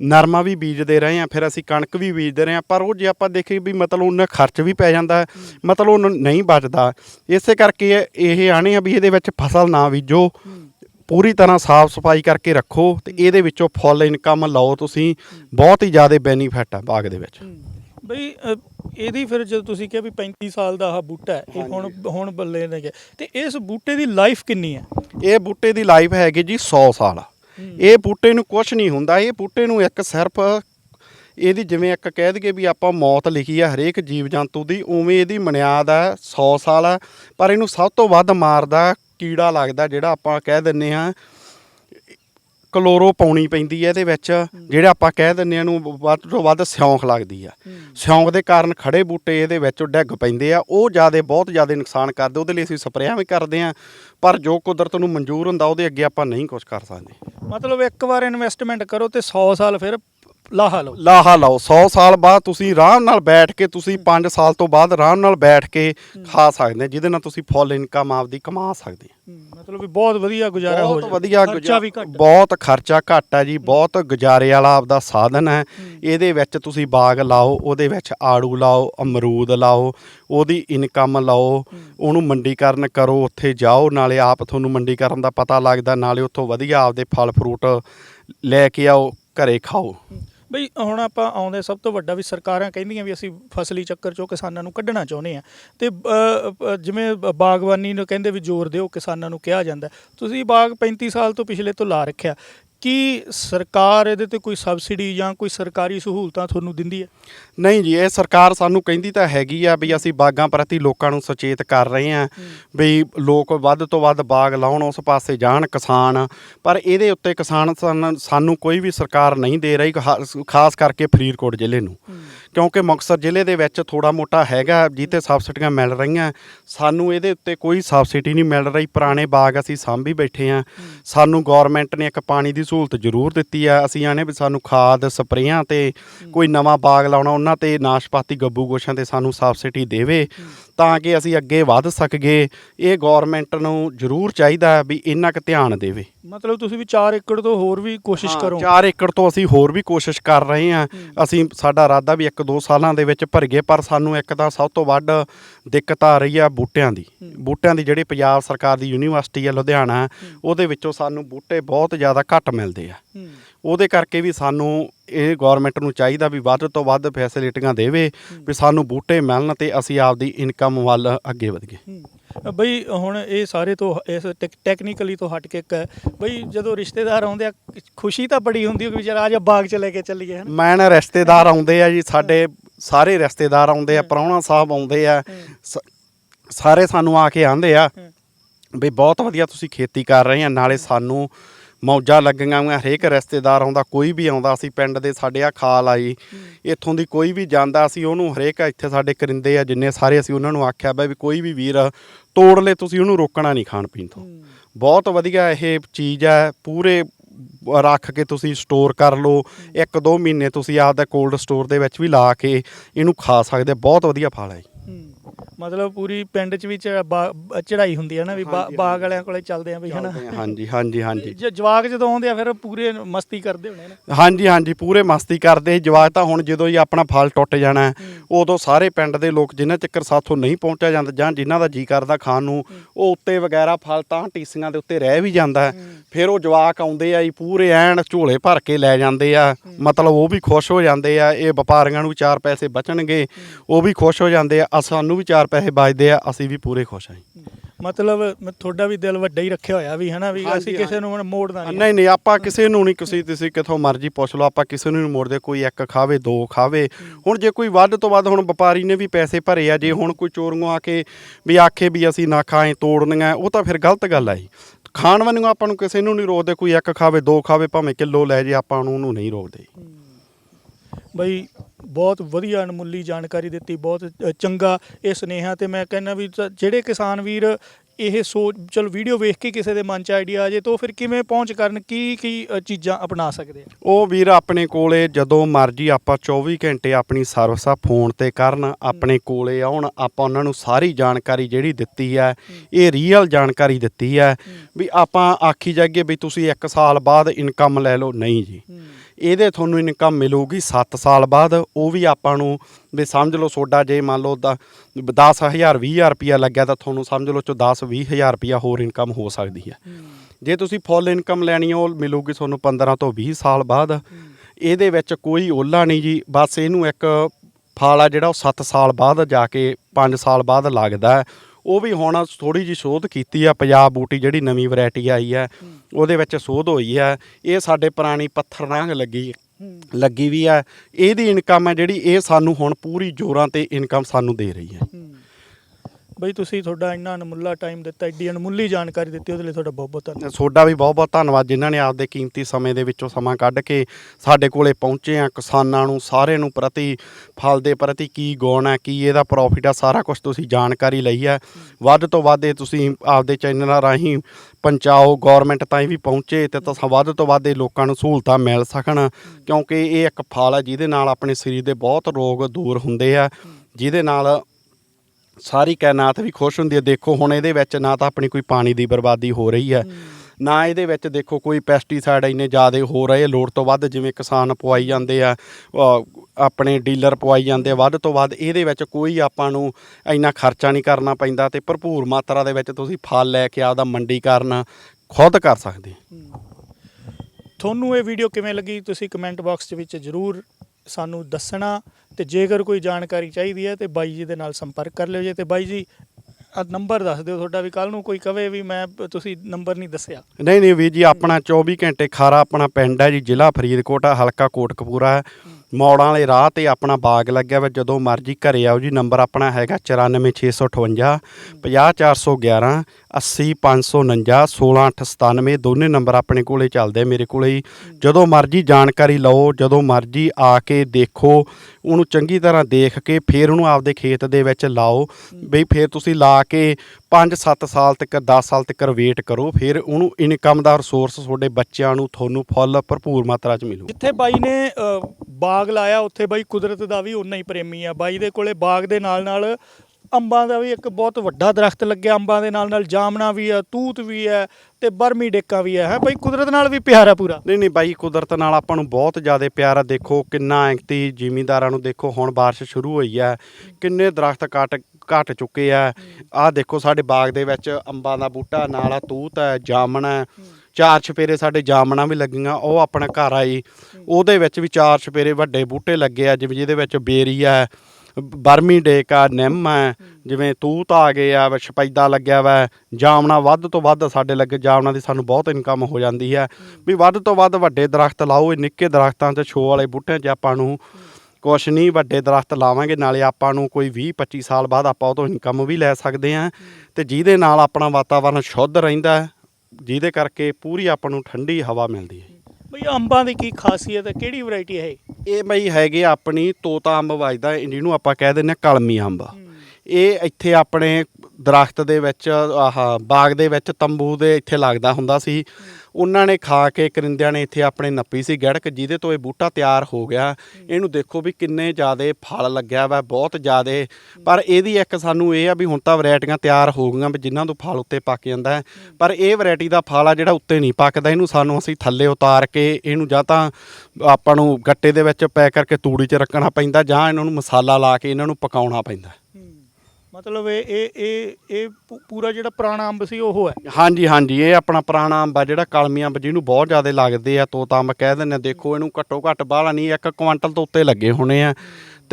ਨਰਮਾ ਵੀ ਬੀਜਦੇ ਰਹੇ ਆ ਫਿਰ ਅਸੀਂ ਕਣਕ ਵੀ ਬੀਜਦੇ ਰਹੇ ਆ ਪਰ ਉਹ ਜੇ ਆਪਾਂ ਦੇਖੀਏ ਵੀ ਮਤਲਬ ਉਹਨਾਂ ਖਰਚ ਵੀ ਪੈ ਜਾਂਦਾ ਮਤਲਬ ਉਹਨੂੰ ਨਹੀਂ ਬਚਦਾ। ਇਸੇ ਕਰਕੇ ਇਹ- ਆਣੇ ਆ ਵੀ ਇਹਦੇ ਵਿੱਚ ਫਸਲ ਨਾ ਬੀਜੋ ਪੂਰੀ ਤਰ੍ਹਾਂ ਸਾਫ਼ ਸਫ਼ਾਈ ਕਰਕੇ ਰੱਖੋ ਤੇ ਇਹਦੇ ਵਿੱਚੋਂ ਫੁੱਲ ਇਨਕਮ ਲਓ ਤੁਸੀਂ ਬਹੁਤ ਹੀ ਜ਼ਿਆਦਾ ਬੈਨੀਫਿਟ ਹੈ ਬਾਗ ਦੇ ਵਿੱਚ। ਬਈ ਇਹਦੀ ਫਿਰ ਜਦੋਂ ਤੁਸੀਂ ਕਿਹਾ ਵੀ 35 ਸਾਲ ਦਾ ਆਹ ਬੂਟਾ ਹੈ ਇਹ ਹੁਣ ਹੁਣ ਬੱਲੇ ਨੇ ਗਿਆ ਤੇ ਇਸ ਬੂਟੇ ਦੀ ਲਾਈਫ ਕਿੰਨੀ ਹੈ? ਇਹ ਬੂਟੇ ਦੀ ਲਾਈਫ ਹੈਗੀ ਜੀ 100 ਸਾਲ। ਇਹ ਬੂਟੇ ਨੂੰ ਕੁਝ ਨਹੀਂ ਹੁੰਦਾ, ਇਹ ਬੂਟੇ ਨੂੰ ਇੱਕ ਸਿਰਫ ਇਹਦੀ ਜਿਵੇਂ ਇੱਕ ਕਹਿ ਦਈਏ ਵੀ ਆਪਾਂ ਮੌਤ ਲਿਖੀ ਆ ਹਰੇਕ ਜੀਵ ਜੰਤੂ ਦੀ, ਉਵੇਂ ਇਹਦੀ ਮਨਿਆਦ ਆ 100 ਸਾਲ ਆ, ਪਰ ਇਹਨੂੰ ਸਭ ਤੋਂ ਵੱਧ ਮਾਰਦਾ ਕੀੜਾ ਲੱਗਦਾ ਜਿਹੜਾ ਆਪਾਂ ਕਹਿ ਦਿੰਨੇ ਆ ਕਲੋਰੋ ਪਾਉਣੀ ਪੈਂਦੀ ਹੈ ਇਹਦੇ ਵਿੱਚ ਜਿਹੜਾ ਆਪਾਂ ਕਹਿ ਦਿੰਨੇ ਆ ਨੂੰ ਵੱਧ ਤੋਂ ਵੱਧ ਸਿਉਂਖ ਲੱਗਦੀ ਆ। ਸਿਉਂਖ ਦੇ ਕਾਰਨ ਖੜੇ ਬੂਟੇ ਇਹਦੇ ਵਿੱਚ ਡਿੱਗ ਪੈਂਦੇ ਆ ਉਹ ਜਿਆਦੇ ਬਹੁਤ ਜਿਆਦੇ ਨੁਕਸਾਨ ਕਰਦੇ ਉਹਦੇ ਲਈ ਅਸੀਂ ਸਪਰੇਆਂ ਵੀ ਕਰਦੇ ਆ ਪਰ ਜੋ ਕੁਦਰਤ ਨੂੰ ਮਨਜ਼ੂਰ ਹੁੰਦਾ ਉਹਦੇ ਅੱਗੇ ਆਪਾਂ ਨਹੀਂ ਕੁਝ ਕਰ ਸਕਦੇ। ਮਤਲਬ ਇੱਕ ਵਾਰ ਇਨਵੈਸਟਮੈਂਟ ਕਰੋ ਤੇ 100 ਸਾਲ ਫਿਰ ਲਾਹਾ ਲਓ। ਲਾਹਾ ਲਾਓ। 100 ਸਾਲ ਬਾਅਦ ਤੁਸੀਂ ਆਰਾਮ ਨਾਲ ਬੈਠ ਕੇ ਤੁਸੀਂ 5 ਸਾਲ ਤੋਂ ਬਾਅਦ ਆਰਾਮ ਨਾਲ ਬੈਠ ਕੇ ਖਾ ਸਕਦੇ ਜਿਹਦੇ ਨਾਲ ਤੁਸੀਂ ਫੁੱਲ ਇਨਕਮ ਆਪਦੀ ਕਮਾ ਸਕਦੇ ਮਤਲਬ ਵੀ ਬਹੁਤ ਵਧੀਆ ਗੁਜ਼ਾਰਾ ਹੋ ਬਹੁਤ ਵਧੀਆ ਖਰਚਾ ਵੀ ਘੱਟ। ਬਹੁਤ ਖਰਚਾ ਘੱਟ ਹੈ ਜੀ ਬਹੁਤ ਗੁਜ਼ਾਰੇ ਵਾਲਾ ਆਪਦਾ ਸਾਧਨ ਹੈ। ਇਹਦੇ ਵਿੱਚ ਤੁਸੀਂ ਬਾਗ ਲਾਓ ਉਹਦੇ ਵਿੱਚ ਆੜੂ ਲਾਓ ਅਮਰੂਦ ਲਾਓ ਉਹਦੀ ਇਨਕਮ ਲਾਓ ਉਹਨੂੰ ਮੰਡੀਕਰਨ ਕਰੋ ਉੱਥੇ ਜਾਓ ਨਾਲੇ ਆਪ ਤੁਹਾਨੂੰ ਮੰਡੀਕਰਨ ਦਾ ਪਤਾ ਲੱਗਦਾ ਨਾਲੇ ਉੱਥੋਂ ਵਧੀਆ ਆਪਦੇ ਫਲ ਫਰੂਟ ਲੈ ਕੇ ਆਓ ਘਰੇ ਖਾਓ। ਬਈ ਹੁਣ ਆਪਾਂ ਆਉਂਦੇ ਸਭ ਤੋਂ ਵੱਡਾ ਵੀ ਸਰਕਾਰਾਂ ਕਹਿੰਦੀਆਂ ਵੀ ਅਸੀਂ ਫਸਲੀ ਚੱਕਰ ਚੋਂ ਕਿਸਾਨਾਂ ਨੂੰ ਕੱਢਣਾ ਚਾਹੁੰਦੇ ਆ ਤੇ ਜਿਵੇਂ ਬਾਗਬਾਨੀ ਨੂੰ ਕਹਿੰਦੇ ਵੀ ਜ਼ੋਰ ਦਿਓ ਕਿਸਾਨਾਂ ਨੂੰ ਕਿਹਾ ਜਾਂਦਾ। ਤੁਸੀਂ ਬਾਗ 35 ਸਾਲ ਤੋਂ ਪਿਛਲੇ ਤੋਂ ਲਾ ਰੱਖਿਆ। ਕੀ ਸਰਕਾਰ ਇਹਦੇ ਤੇ ਕੋਈ ਸਬਸਿਡੀ ਜਾਂ ਕੋਈ ਸਰਕਾਰੀ ਸਹੂਲਤਾਂ ਤੁਹਾਨੂੰ ਦਿੰਦੀ ਹੈ? ਨਹੀਂ ਜੀ ਇਹ ਸਰਕਾਰ ਸਾਨੂੰ ਕਹਿੰਦੀ ਤਾਂ ਹੈਗੀ ਆ ਵੀ ਅਸੀਂ ਬਾਗਾਂ ਪ੍ਰਤੀ ਲੋਕਾਂ ਨੂੰ ਸੁਚੇਤ ਕਰ ਰਹੇ ਆ ਵੀ ਲੋਕ ਵੱਧ ਤੋਂ ਵੱਧ ਬਾਗ ਲਾਉਣ ਉਸ ਪਾਸੇ ਜਾਣ ਕਿਸਾਨ। ਪਰ ਇਹਦੇ ਉੱਤੇ ਕਿਸਾਨ ਸਾਨੂੰ- ਕੋਈ ਵੀ ਸਰਕਾਰ ਨਹੀਂ ਦੇ ਰਹੀ ਖਾਸ ਕਰਕੇ ਫਰੀਦਕੋਟ ਜ਼ਿਲ੍ਹੇ ਨੂੰ। ਕਿਉਂਕਿ ਮੁਕਤਸਰ ਜ਼ਿਲ੍ਹੇ ਦੇ ਵਿੱਚ ਥੋੜਾ ਮੋਟਾ ਹੈਗਾ ਜਿੱਥੇ ਸਬਸਿਡੀਆਂ ਮਿਲ ਰਹੀਆਂ। ਸਾਨੂੰ ਇਹਦੇ ਉੱਤੇ ਕੋਈ ਸਬਸਿਡੀ ਨਹੀਂ ਮਿਲ ਰਹੀ ਪੁਰਾਣੇ ਬਾਗ ਅਸੀਂ ਸਾਂਭੀ ਬੈਠੇ ਆ ਸਾਨੂੰ ਗਵਰਨਮੈਂਟ ਨੇ ਇੱਕ ਪਾਣੀ ਦੀ ਸਹੂਲਤ ਜ਼ਰੂਰ ਦਿੱਤੀ ਆ। ਅਸੀਂ ਆਨੇ ਵੀ ਸਾਨੂੰ ਖਾਦ, ਸਪਰੇਆਂ ਤੇ ਕੋਈ ਨਵਾਂ ਬਾਗ ਲਾਉਣਾ, ਉਹਨਾਂ ਤੇ ਨਾਸ਼ਪਾਤੀ, ਗੱਬੂ ਗੋਸ਼ਾਂ ਤੇ ਸਾਨੂੰ ਸਬਸਿਡੀ ਦੇਵੇ। ਤਾਂ ਕਿ ਅਸੀਂ ਅੱਗੇ ਵਧ ਸਕੀਏ। ਇਹ ਗਵਰਨਮੈਂਟ ਨੂੰ ਜ਼ਰੂਰ ਚਾਹੀਦਾ ਵੀ ਇੰਨਾ ਕੁ ਧਿਆਨ ਦੇਵੇ। ਮਤਲਬ ਤੁਸੀਂ ਵੀ 4 ਏਕੜ ਤੋਂ ਹੋਰ ਵੀ ਕੋਸ਼ਿਸ਼ ਕਰੋ। 4 ਏਕੜ ਤੋਂ ਅਸੀਂ ਹੋਰ ਵੀ ਕੋਸ਼ਿਸ਼ ਕਰ ਰਹੇ ਹਾਂ। ਅਸੀਂ ਸਾਡਾ ਇਰਾਦਾ ਵੀ 1-2 ਸਾਲਾਂ ਦੇ ਵਿੱਚ ਭਰਗੇ ਪਰ ਸਾਨੂੰ ਇੱਕ ਤਾਂ ਸਭ ਤੋਂ ਵੱਧ ਦਿੱਕਤ ਆ ਰਹੀ ਆ ਬੂਟਿਆਂ ਦੀ। ਬੂਟਿਆਂ ਦੀ ਜਿਹੜੀ ਪੰਜਾਬ ਸਰਕਾਰ ਦੀ ਯੂਨੀਵਰਸਿਟੀ ਆ ਲੁਧਿਆਣਾ ਉਹਦੇ ਵਿੱਚੋਂ ਸਾਨੂੰ ਬੂਟੇ ਬਹੁਤ ਜ਼ਿਆਦਾ ਘੱਟ ਮਿਲਦੇ ਆ। ਉਹਦੇ ਕਰਕੇ ਵੀ ਸਾਨੂੰ ਇਹ ਗਵਰਨਮੈਂਟ ਨੂੰ ਚਾਹੀਦਾ ਵੀ ਵੱਧ ਤੋਂ ਵੱਧ ਫੈਸਿਲਿਟੀਆਂ ਦੇਵੇ ਵੀ ਸਾਨੂੰ ਬੂਟੇ ਮਿਲਣ ਤੇ ਅਸੀਂ ਆਪਦੀ ਇਨਕਮ ਵੱਲ ਅੱਗੇ ਵਧੀਏ। ਬਈ ਹੁਣ ਇਹ ਸਾਰੇ ਤੋਂ ਇਸ ਟੈਕਨੀਕਲੀ ਤੋਂ ਹਟ ਕੇ ਇੱਕ ਬਈ ਜਦੋਂ ਰਿਸ਼ਤੇਦਾਰ ਆਉਂਦੇ ਆ ਖੁਸ਼ੀ ਤਾਂ ਬੜੀ ਹੁੰਦੀ ਹੈ ਕਿ ਵਿਚਾਰਾ ਅੱਜ ਬਾਗ ਚ ਲੈ ਕੇ ਚੱਲੀਏ ਹਨ? ਮੈਂ ਨਾ ਰਿਸ਼ਤੇਦਾਰ ਆਉਂਦੇ ਆ ਜੀ ਸਾਡੇ ਸਾਰੇ ਰਿਸ਼ਤੇਦਾਰ ਆਉਂਦੇ ਆ ਪ੍ਰਾਹੁਣਾ ਸਾਹਿਬ ਆਉਂਦੇ ਆ ਸਾਰੇ ਸਾਨੂੰ ਆ ਕੇ ਆਂਦੇ ਆ ਵੀ ਬਹੁਤ ਵਧੀਆ ਤੁਸੀਂ ਖੇਤੀ ਕਰ ਰਹੇ ਆ ਨਾਲੇ ਸਾਨੂੰ ਮੌਜਾਂ ਲੱਗੀਆਂ ਹੋਈਆਂ ਹਰੇਕ ਰਿਸ਼ਤੇਦਾਰ ਆਉਂਦਾ ਕੋਈ ਵੀ ਆਉਂਦਾ ਅਸੀਂ ਪਿੰਡ ਦੇ ਸਾਡੇ ਆ ਖਾਲ ਆਈ ਇੱਥੋਂ ਦੀ ਕੋਈ ਵੀ ਜਾਂਦਾ ਅਸੀਂ ਉਹਨੂੰ ਹਰੇਕ ਇੱਥੇ ਸਾਡੇ ਕਰਿੰਦੇ ਆ ਜਿੰਨੇ ਸਾਰੇ ਅਸੀਂ ਉਹਨਾਂ ਨੂੰ ਆਖਿਆ ਬਈ ਵੀ ਕੋਈ ਵੀ ਵੀਰ ਤੋੜ ਲੈ ਤੁਸੀਂ ਉਹਨੂੰ ਰੋਕਣਾ ਨਹੀਂ ਖਾਣ ਪੀਣ ਤੋਂ ਬਹੁਤ ਵਧੀਆ ਇਹ ਚੀਜ਼ ਹੈ ਪੂਰੇ ਰੱਖ ਕੇ ਤੁਸੀਂ ਸਟੋਰ ਕਰ ਲਓ ਇੱਕ ਦੋ ਮਹੀਨੇ ਤੁਸੀਂ ਆਪਦਾ ਕੋਲਡ ਸਟੋਰ ਦੇ ਵਿੱਚ ਵੀ ਲਾ ਕੇ ਇਹਨੂੰ ਖਾ ਸਕਦੇ। ਬਹੁਤ ਵਧੀਆ ਫਲ ਹੈ ਜੀ। ਹੂੰ। ਮਤਲਬ ਪੂਰੀ ਪਿੰਡ ਚ ਵੀ ਚ- ਬਾ- ਚੜ੍ਹਾਈ ਹੁੰਦੀ ਹੈ ਨਾ ਵੀ ਬਾ- ਬਾਗ ਵਾਲਿਆਂ ਕੋਲੇ ਚੱਲਦੇ ਆ ਵੀ ਹਨਾ। ਹਾਂਜੀ ਹਾਂਜੀ ਹਾਂਜੀ। ਜ- ਜਵਾਕ ਜਦੋਂ ਆਉਂਦੇ ਆ ਫਿਰ ਪੂਰੇ ਮਸਤੀ ਕਰਦੇ ਹੋਣੇ ਨਾ। ਹਾਂਜੀ ਹਾਂਜੀ ਪੂਰੇ ਮਸਤੀ ਕਰਦੇ ਜਵਾਕ ਤਾਂ ਹੁਣ ਜਦੋਂ ਹੀ ਆਪਣਾ ਫਲ ਟੁੱਟ ਜਾਣਾ ਹੈ, ਉਦੋਂ ਸਾਰੇ ਪਿੰਡ ਦੇ ਲੋਕ ਜਿਨ੍ਹਾਂ ਚੱਕਰ ਸਾਥੋਂ ਨਹੀਂ ਪਹੁੰਚਿਆ ਜਾਂਦਾ ਜਾਂ ਜਿਨ੍ਹਾਂ ਦਾ ਜੀ ਕਰਦਾ ਖਾਣ ਨੂੰ ਉਹ ਉੱਤੇ ਵਗੈਰਾ ਫਲ ਤਾਂ ਟੀਸੀਆਂ ਦੇ ਉੱਤੇ ਰਹਿ ਵੀ ਜਾਂਦਾ। ਹੈ। ਫਿਰ ਉਹ ਜਵਾਕ ਆਉਂਦੇ ਆ ਜੀ ਪੂਰੇ ਐਨ ਝੋਲੇ ਭਰ ਕੇ ਲੈ ਜਾਂਦੇ ਆ। ਮਤਲਬ ਉਹ ਵੀ ਖੁਸ਼ ਹੋ ਜਾਂਦੇ ਆ ਇਹ ਵਪਾਰੀਆਂ ਨੂੰ ਚਾਰ ਪੈਸੇ ਬਚਣਗੇ ਉਹ ਵੀ ਖੁਸ਼ ਹੋ ਜਾਂਦੇ ਆ। ਅ ਸਾਨੂੰ ਵੀ ਚਾਰ ਪੈਸੇ ਬਚਦੇ ਆ ਅਸੀਂ ਵੀ ਪੂਰੇ ਖੁਸ਼ ਆ ਮਤਲਬ ਮ- ਤੁਹਾਡਾ ਵੀ ਦਿਲ ਵੱਡਾ ਹੀ ਰੱਖਿਆ ਹੋਇਆ ਵੀ ਹਨਾ ਵੀ ਅਸੀਂ ਕਿਸੇ ਨੂੰ ਹੁਣ ਮੋੜਦਾ ਨਹੀਂ। ਨਹੀਂ ਨਹੀਂ ਆਪਾਂ ਕਿਸੇ ਨੂੰ ਨਹੀਂ ਕਿਸੇ ਤੁਸੀਂ ਕਿਥੋਂ ਮਰਜ਼ੀ ਪੁੱਛ ਲਓ ਆਪਾਂ ਕਿਸੇ ਨੂੰ ਨਹੀਂ ਮੋੜਦੇ ਕੋਈ ਇੱਕ ਖਾਵੇ ਦੋ ਖਾਵੇ। ਹੁਣ ਜੇ ਕੋਈ ਵੱਧ ਤੋਂ ਵੱਧ ਹੁਣ ਵਪਾਰੀ ਨੇ ਵੀ ਪੈਸੇ ਭਰੇ ਆ ਜੇ ਹੁਣ ਕੋਈ ਚੋਰੀਆਂ ਆ ਕੇ ਵੀ ਆਖੇ ਵੀ ਅਸੀਂ ਨਾ ਖਾਏ ਤੋੜਨੀਆਂ ਉਹ ਤਾਂ ਫਿਰ ਗਲਤ ਗੱਲ ਆ ਜੀ। ਖਾਣ ਵਾਲੀਆਂ ਆਪਾਂ ਨੂੰ ਕਿਸੇ ਨੂੰ ਨਹੀਂ ਰੋਕਦੇ ਕੋਈ ਇੱਕ ਖਾਵੇ ਦੋ ਖਾਵੇ ਭਾਵੇਂ ਕਿਲੋ ਲੈ ਜੇ ਆਪਾਂ ਨੂੰ ਉਹਨੂੰ ਨਹੀਂ ਰੋਕਦੇ। ਬਈ ਬਹੁਤ ਵਧੀਆ ਅਨਮੁੱਲੀ ਜਾਣਕਾਰੀ ਦਿੱਤੀ ਬਹੁਤ ਚੰਗਾ ਇਹ ਸੁਨੇਹਾ ਤੇ ਮੈਂ ਕਹਿੰਦਾ ਵੀ ਜਿਹੜੇ ਕਿਸਾਨ ਵੀਰ ਇਹ ਸੋਚ ਚਲ ਵੀਡੀਓ ਵੇਖ ਕੇ ਕਿਸੇ ਦੇ ਮਨ ਚ ਆਈਡੀਆ ਆ ਜੇ ਤਾਂ ਉਹ ਫਿਰ ਕਿਵੇਂ ਪਹੁੰਚ ਕਰਨ ਕੀ ਕੀ ਚੀਜ਼ਾਂ ਅਪਣਾ ਸਕਦੇ ਆ? ਉਹ ਵੀਰ ਆਪਣੇ ਕੋਲੇ ਜਦੋਂ ਮਰਜ਼ੀ ਆਪਾਂ 24 ਘੰਟੇ ਆਪਣੀ ਸਰਵਿਸ ਆ ਫੋਨ ਤੇ ਕਰਨ ਆਪਣੇ ਕੋਲੇ ਆਉਣ ਆਪਾਂ ਉਹਨਾਂ ਨੂੰ ਸਾਰੀ ਜਾਣਕਾਰੀ ਜਿਹੜੀ ਦਿੱਤੀ ਹੈ ਇਹ ਰੀਅਲ ਜਾਣਕਾਰੀ ਦਿੱਤੀ ਹੈ ਵੀ ਆਪਾਂ ਆਖੀ ਜਾਈਏ ਵੀ ਤੁਸੀਂ 1 ਸਾਲ ਬਾਅਦ ਇਨਕਮ ਲੈ ਲਓ ਨਹੀਂ ਜੀ। ਇਹਦੇ ਤੁਹਾਨੂੰ ਇਨਕਮ ਮਿਲੂਗੀ 7 ਸਾਲ ਬਾਅਦ। ਉਹ ਵੀ ਆਪਾਂ ਨੂੰ ਵੀ ਸਮਝ ਲਓ ਸੋਡਾ ਜੇ ਮੰਨ ਲਓ ਦਾ 10000 20000 ਰੁਪਿਆ ਲੱਗਿਆ ਤਾਂ ਤੁਹਾਨੂੰ ਸਮਝ ਲਓ ਚੋ 10 20000 ਰੁਪਿਆ ਹੋਰ ਇਨਕਮ ਹੋ ਸਕਦੀ ਹੈ। ਜੇ ਤੁਸੀਂ ਫੁੱਲ ਇਨਕਮ ਲੈਣੀ ਹੈ ਉਹ ਮਿਲੂਗੀ ਤੁਹਾਨੂੰ 15 ਤੋਂ 20 ਸਾਲ ਬਾਅਦ। ਇਹਦੇ ਵਿੱਚ ਕੋਈ ਓਲਾ ਨਹੀਂ ਜੀ ਬਸ ਇਹਨੂੰ ਇੱਕ ਫਲ ਆ ਜਿਹੜਾ ਉਹ 7 ਸਾਲ ਬਾਅਦ ਜਾ ਕੇ 5 ਸਾਲ ਬਾਅਦ ਲੱਗਦਾ। ਹੈ। ਉਹ ਵੀ ਹੁਣ ਥੋੜੀ ਜੀ ਸ਼ੋਧ ਕੀਤੀ ਆ ਪੰਜਾਬ ਬੂਟੀ ਜਿਹੜੀ ਨਵੀਂ ਵੈਰਾਈਟੀ ਆਈ ਹੈ। ਉਹਦੇ ਵਿੱਚ ਸ਼ੋਧ ਹੋਈ ਹੈ ਇਹ ਸਾਡੇ ਪੁਰਾਣੀ ਪੱਥਰ ਰੰਗ ਲੱਗੀ ਲੱਗੀ ਵੀ ਹੈ ਇਹਦੀ ਇਨਕਮ ਹੈ ਜਿਹੜੀ ਇਹ ਸਾਨੂੰ ਹੁਣ ਪੂਰੀ ਜੋਰਾਂ ਤੇ ਇਨਕਮ ਸਾਨੂੰ ਦੇ ਰਹੀ ਹੈ। ਬਈ ਤੁਸੀਂ ਤੁਹਾਡਾ ਇੰਨਾ ਅਨਮੁੱਲਾ ਟਾਈਮ ਦਿੱਤਾ, ਏਡੀ ਅਨਮੁੱਲੀ ਜਾਣਕਾਰੀ ਦਿੱਤੀ, ਉਹਦੇ ਲਈ ਤੁਹਾਡਾ ਬਹੁਤ ਬਹੁਤ ਧੰਨਵਾਦ। ਤੁਹਾਡਾ ਵੀ ਬਹੁਤ ਬਹੁਤ ਧੰਨਵਾਦ, ਜਿਨ੍ਹਾਂ ਨੇ ਆਪਦੇ ਕੀਮਤੀ ਸਮੇਂ ਦੇ ਵਿੱਚੋਂ ਸਮਾਂ ਕੱਢ ਕੇ ਸਾਡੇ ਕੋਲੇ ਪਹੁੰਚੇ ਆ, ਕਿਸਾਨਾਂ ਨੂੰ, ਸਾਰਿਆਂ ਨੂੰ ਪ੍ਰਤੀ, ਫਲ ਦੇ ਪ੍ਰਤੀ ਕੀ ਗੁਣ ਹੈ ਕੀ ਇਹਦਾ ਪ੍ਰੋਫਿਟ ਆ, ਸਾਰਾ ਕੁਝ ਤੁਸੀਂ ਜਾਣਕਾਰੀ ਲਈ ਹੈ ਵੱਧ ਤੋਂ ਵੱਧ ਇਹ ਤੁਸੀਂ ਆਪਦੇ ਚੈਨਲਾਂ ਰਾਹੀਂ ਪਹੁੰਚਾਓ ਗਵਰਨਮੈਂਟ ਤਾਈਂ ਵੀ ਪਹੁੰਚੇ ਤੇ ਤਾਂ ਵੱਧ ਤੋਂ ਵੱਧ ਇਹ ਲੋਕਾਂ ਨੂੰ ਸਹੂਲਤਾਂ ਮਿਲ ਸਕਣ, ਕਿਉਂਕਿ ਇਹ ਇੱਕ ਫਲ ਹੈ ਜਿਹਦੇ ਨਾਲ ਆਪਣੇ ਸਰੀਰ ਦੇ ਬਹੁਤ ਰੋਗ ਦੂਰ ਹੁੰਦੇ ਆ, ਜਿਹਦੇ ਨਾਲ ਸਾਰੀ ਕਾਇਨਾਤ ਵੀ ਖੁਸ਼ ਹੁੰਦੀ ਹੈ। ਦੇਖੋ ਹੁਣ ਇਹਦੇ ਵਿੱਚ ਨਾ ਤਾਂ ਆਪਣੀ ਕੋਈ ਪਾਣੀ ਦੀ ਬਰਬਾਦੀ ਹੋ ਰਹੀ ਹੈ ਨਾ ਇਹਦੇ ਵਿੱਚ ਦੇਖੋ ਕੋਈ ਪੈਸਟੀਸਾਈਡ ਇੰਨੇ ਜ਼ਿਆਦਾ ਹੋ ਰਹੇ ਲੋੜ ਤੋਂ ਵੱਧ ਜਿਵੇਂ ਕਿਸਾਨ ਪਵਾਈ ਜਾਂਦੇ ਆ ਆਪਣੇ ਡੀਲਰ ਪਵਾਈ ਜਾਂਦੇ ਵੱਧ ਤੋਂ ਵੱਧ ਇਹਦੇ ਵਿੱਚ ਕੋਈ ਆਪਾਂ ਨੂੰ ਇੰਨਾ ਖਰਚਾ ਨਹੀਂ ਕਰਨਾ ਪੈਂਦਾ ਤੇ ਭਰਪੂਰ ਮਾਤਰਾ ਦੇ ਵਿੱਚ ਤੁਸੀਂ ਫਲ ਲੈ ਕੇ ਆਪਦਾ ਮੰਡੀਕਰਨ ਖੁਦ ਕਰ ਸਕਦੇ। ਤੁਹਾਨੂੰ ਇਹ ਵੀਡੀਓ ਕਿਵੇਂ ਲੱਗੀ? ਤੁਸੀਂ ਕਮੈਂਟ ਬਾਕਸ ਦੇ ਵਿੱਚ ਜਰੂਰ ਸਾਨੂੰ ਦੱਸਣਾ ਤੇ ਜੇਕਰ ਕੋਈ ਜਾਣਕਾਰੀ ਚਾਹੀਦੀ ਹੈ ਤੇ ਬਾਈ ਜੀ ਦੇ ਨਾਲ ਸੰਪਰਕ ਕਰ ਲਿਓ ਜੇ ਤੇ ਬਾਈ ਜੀ ਆ ਨੰਬਰ ਦੱਸ ਦਿਓ ਤੁਹਾਡਾ ਵੀ ਕੱਲ ਨੂੰ ਕੋਈ ਕਵੇ ਵੀ ਮੈਂ ਤੁਸੀਂ ਨੰਬਰ ਨਹੀਂ ਦੱਸਿਆ। ਨਹੀਂ ਨਹੀਂ ਵੀਰ ਜੀ, ਆਪਣਾ 24 ਘੰਟੇ ਖਾਰਾ ਆਪਣਾ ਪਿੰਡ ਹੈ ਜੀ, ਜ਼ਿਲ੍ਹਾ ਫਰੀਦਕੋਟ ਆ, ਹਲਕਾ ਕੋਟਕਪੂਰਾ ਹੈ। ਮੌੜਾਂ ਵਾਲੇ ਰਾਹ ਤੇ ਆਪਣਾ ਬਾਗ ਲੱਗਿਆ ਵਾ, ਜਦੋਂ ਮਰਜ਼ੀ ਘਰੇ ਆਓ ਜੀ, ਨੰਬਰ ਆਪਣਾ ਹੈਗਾ 94658 50411 80549 16897 ਦੋਨੇ ਨੰਬਰ ਆਪਣੇ ਕੋਲੇ ਚੱਲਦੇ ਮੇਰੇ ਕੋਲੇ ਹੀ ਜਦੋਂ ਮਰਜ਼ੀ ਜਾਣਕਾਰੀ ਲਓ, ਜਦੋਂ ਮਰਜ਼ੀ ਆ ਕੇ ਦੇਖੋ ਉਹਨੂੰ ਚੰਗੀ ਤਰ੍ਹਾਂ ਦੇਖ ਕੇ ਫਿਰ ਉਹਨੂੰ ਆਪਦੇ ਖੇਤ ਦੇ ਵਿੱਚ ਲਾਓ। ਬਈ ਫਿਰ ਤੁਸੀਂ ਲਾ ਕੇ 5-7 ਸਾਲ ਤੱਕ 10 ਸਾਲ ਤੱਕ ਵੇਟ ਕਰੋ। ਫਿਰ ਉਹਨੂੰ ਇਨਕਮ ਦਾ ਰਿਸੋਰਸ ਤੁਹਾਡੇ ਬੱਚਿਆਂ ਨੂੰ ਤੁਹਾਨੂੰ ਫੁੱਲ ਭਰਪੂਰ ਮਾਤਰਾ 'ਚ ਮਿਲੂ ਜਿੱਥੇ ਬਾਈ ਨੇ ਬਾਗ ਲਾਇਆ, ਉੱਥੇ ਬਾਈ ਕੁਦਰਤ ਦਾ ਵੀ ਉਨਾ ਹੀ ਪ੍ਰੇਮੀ ਆ। ਬਾਈ ਦੇ ਕੋਲੇ ਬਾਗ ਦੇ ਨਾਲ ਨਾਲ ਅੰਬਾਂ ਦਾ ਵੀ ਇੱਕ ਬਹੁਤ ਵੱਡਾ ਦਰਖਤ ਲੱਗਿਆ, ਅੰਬਾਂ ਦੇ ਨਾਲ ਨਾਲ ਜਾਮਣਾ ਵੀ ਹੈ, ਤੂਤ ਵੀ ਹੈ ਤੇ ਬਰਮੀ ਡੇਕਾ ਵੀ ਹੈ। ਹੈ ਬਾਈ, ਕੁਦਰਤ ਨਾਲ ਵੀ ਪਿਆਰ ਹੈ ਪੂਰਾ? ਨਹੀਂ ਨਹੀਂ ਬਾਈ, ਕੁਦਰਤ ਨਾਲ ਆਪਾਂ ਨੂੰ ਬਹੁਤ ਜ਼ਿਆਦਾ ਪਿਆਰ ਆ। ਦੇਖੋ ਕਿੰਨਾ ਐਂਕਤੀ ਜ਼ਿਮੀਂਦਾਰਾਂ ਨੂੰ ਦੇਖੋ, ਹੁਣ ਬਾਰਿਸ਼ ਸ਼ੁਰੂ ਹੋਈ ਆ ਕਿੰਨੇ ਦਰਖਤ ਕੱਟ, ਘਟ ਚੁੱਕੇ ਆ। ਆਹ ਦੇਖੋ ਸਾਡੇ ਬਾਗ ਦੇ ਵਿੱਚ ਅੰਬਾਂ ਦਾ ਬੂਟਾ, ਨਾਲ ਆ ਤੂਤ ਹੈ, ਜਾਮਣ ਹੈ। ਚਾਰ ਛਪੇਰੇ ਸਾਡੇ ਜਾਮਣਾ ਵੀ ਲੱਗੀਆਂ, ਉਹ ਆਪਣਾ ਘਰ ਆਈ। ਉਹਦੇ ਵਿੱਚ ਵੀ ਚਾਰ ਛਪੇਰੇ ਵੱਡੇ ਬੂਟੇ ਲੱਗੇ ਆ, ਜਿਵੇਂ ਜਿਹਦੇ ਵਿੱਚ ਬੇਰੀ ਆ ਬਰਮੀ ਡੇਕ ਆ ਨਿੰਮ ਆ ਜਿਵੇਂ ਤੂਤ ਆ ਗਏ ਆ ਛਪੈਦਾ ਲੱਗਿਆ ਵਾ ਜਾਮਣਾ ਵੱਧ ਤੋਂ ਵੱਧ ਸਾਡੇ ਲੱਗੇ ਜਾਮਣਾ ਦੀ ਸਾਨੂੰ ਬਹੁਤ ਇਨਕਮ ਹੋ ਜਾਂਦੀ ਹੈ। ਵੀ ਵੱਧ ਤੋਂ ਵੱਧ ਵੱਡੇ ਦਰਖਤ ਲਾਓ ਇਹ ਨਿੱਕੇ ਦਰਖਤਾਂ ਤੇ ਛੋ ਵਾਲੇ ਬੂਟਿਆਂ 'ਚ ਆਪਾਂ ਨੂੰ ਕੁਛ ਨਹੀਂ ਵੱਡੇ ਦਰਖਤ ਲਾਵਾਂਗੇ ਨਾਲੇ ਆਪਾਂ ਨੂੰ ਕੋਈ 20 25 ਸਾਲ ਬਾਅਦ ਆਪਾਂ ਉਹ ਤੋਂ ਇਨਕਮ ਵੀ ਲੈ ਸਕਦੇ ਹਾਂ। ਤੇ ਜਿਹਦੇ ਨਾਲ ਆਪਣਾ ਵਾਤਾਵਰਨ ਸ਼ੁੱਧ ਰਹਿੰਦਾ ਜਿਹਦੇ ਕਰਕੇ ਪੂਰੀ ਆਪਾਂ ਨੂੰ ਠੰਡੀ ਹਵਾ ਮਿਲਦੀ ਹੈ। ਬਈ ਅੰਬਾਂ ਦੀ ਕੀ ਖਾਸੀਅਤ ਹੈ? ਕਿਹੜੀ ਵੈਰਾਈਟੀ ਹੈ ਇਹ? ਬਈ ਹੈਗੇ ਆਪਣੀ ਤੋਤਾ ਅੰਬ ਵੱਜਦਾ ਜਿਹਨੂੰ ਆਪਾਂ ਕਹਿ ਹਾਂ ਕਲਮੀ ਅੰਬ ਇਹ ਇੱਥੇ ਆਪਣੇ ਦਰਖਤ ਦੇ ਵਿੱਚ, ਆਹ ਬਾਗ ਦੇ ਵਿੱਚ ਤੰਬੂ ਦੇ ਇੱਥੇ ਲੱਗਦਾ ਹੁੰਦਾ ਸੀ। ਉਹਨਾਂ ਨੇ ਖਾ ਕੇ ਕਰਿੰਦਿਆਂ ਨੇ ਇੱਥੇ ਆਪਣੇ ਨੱਪੀ ਸੀ ਗੜਕ ਜਿਹਦੇ ਤੋਂ ਇਹ ਬੂਟਾ ਤਿਆਰ ਹੋ ਗਿਆ। ਇਹਨੂੰ ਦੇਖੋ ਵੀ ਕਿੰਨੇ ਜ਼ਿਆਦੇ ਫਲ ਲੱਗਿਆ ਵਾ, ਬਹੁਤ ਜ਼ਿਆਦੇ। ਪਰ ਇਹਦੀ ਇੱਕ ਸਾਨੂੰ ਇਹ ਆ ਵੀ ਹੁਣ ਤਾਂ ਵੈਰਾਈਟੀਆਂ ਤਿਆਰ ਹੋ ਗਈਆਂ ਵੀ ਜਿਨ੍ਹਾਂ ਤੋਂ ਫਲ ਉੱਤੇ ਪੱਕ ਜਾਂਦਾ ਪਰ ਇਹ ਵੈਰਾਈਟੀ ਦਾ ਫਲ ਆ ਜਿਹੜਾ ਉੱਤੇ ਨਹੀਂ ਪੱਕਦਾ, ਇਹਨੂੰ ਸਾਨੂੰ ਅਸੀਂ ਥੱਲੇ ਉਤਾਰ ਕੇ ਇਹਨੂੰ ਜਾਂ ਤਾਂ ਆਪਾਂ ਨੂੰ ਗੱਟੇ ਦੇ ਵਿੱਚ ਪੈਕ ਕਰਕੇ ਤੂੜੀ 'ਚ ਰੱਖਣਾ ਪੈਂਦਾ ਜਾਂ ਇਹਨਾਂ ਨੂੰ ਮਸਾਲਾ ਲਾ ਕੇ ਇਹਨਾਂ ਨੂੰ ਪਕਾਉਣਾ ਪੈਂਦਾ। ਮਤਲਬ ਇਹ ਇਹ ਇਹ ਇਹ ਪੂ- ਪੂਰਾ ਜਿਹੜਾ ਪੁਰਾਣਾ ਅੰਬ ਸੀ, ਉਹ ਹੈ? ਹਾਂਜੀ ਹਾਂਜੀ, ਇਹ ਆਪਣਾ ਪੁਰਾਣਾ ਅੰਬ ਆ, ਜਿਹੜਾ ਕਲਮੀ ਅੰਬ ਜਿਹਨੂੰ ਬਹੁਤ ਜ਼ਿਆਦਾ ਲੱਗਦੇ ਆ, ਤੋਤਾ ਅੰਬ ਕਹਿ ਦਿੰਦੇ ਆ। ਦੇਖੋ, ਇਹਨੂੰ ਘੱਟੋ ਘੱਟ ਬਾਹਲਾ ਨਹੀਂ, ਇੱਕ ਕੁਆਂਟਲ ਤੋਂ ਉੱਤੇ ਲੱਗੇ ਹੋਣੇ ਆ।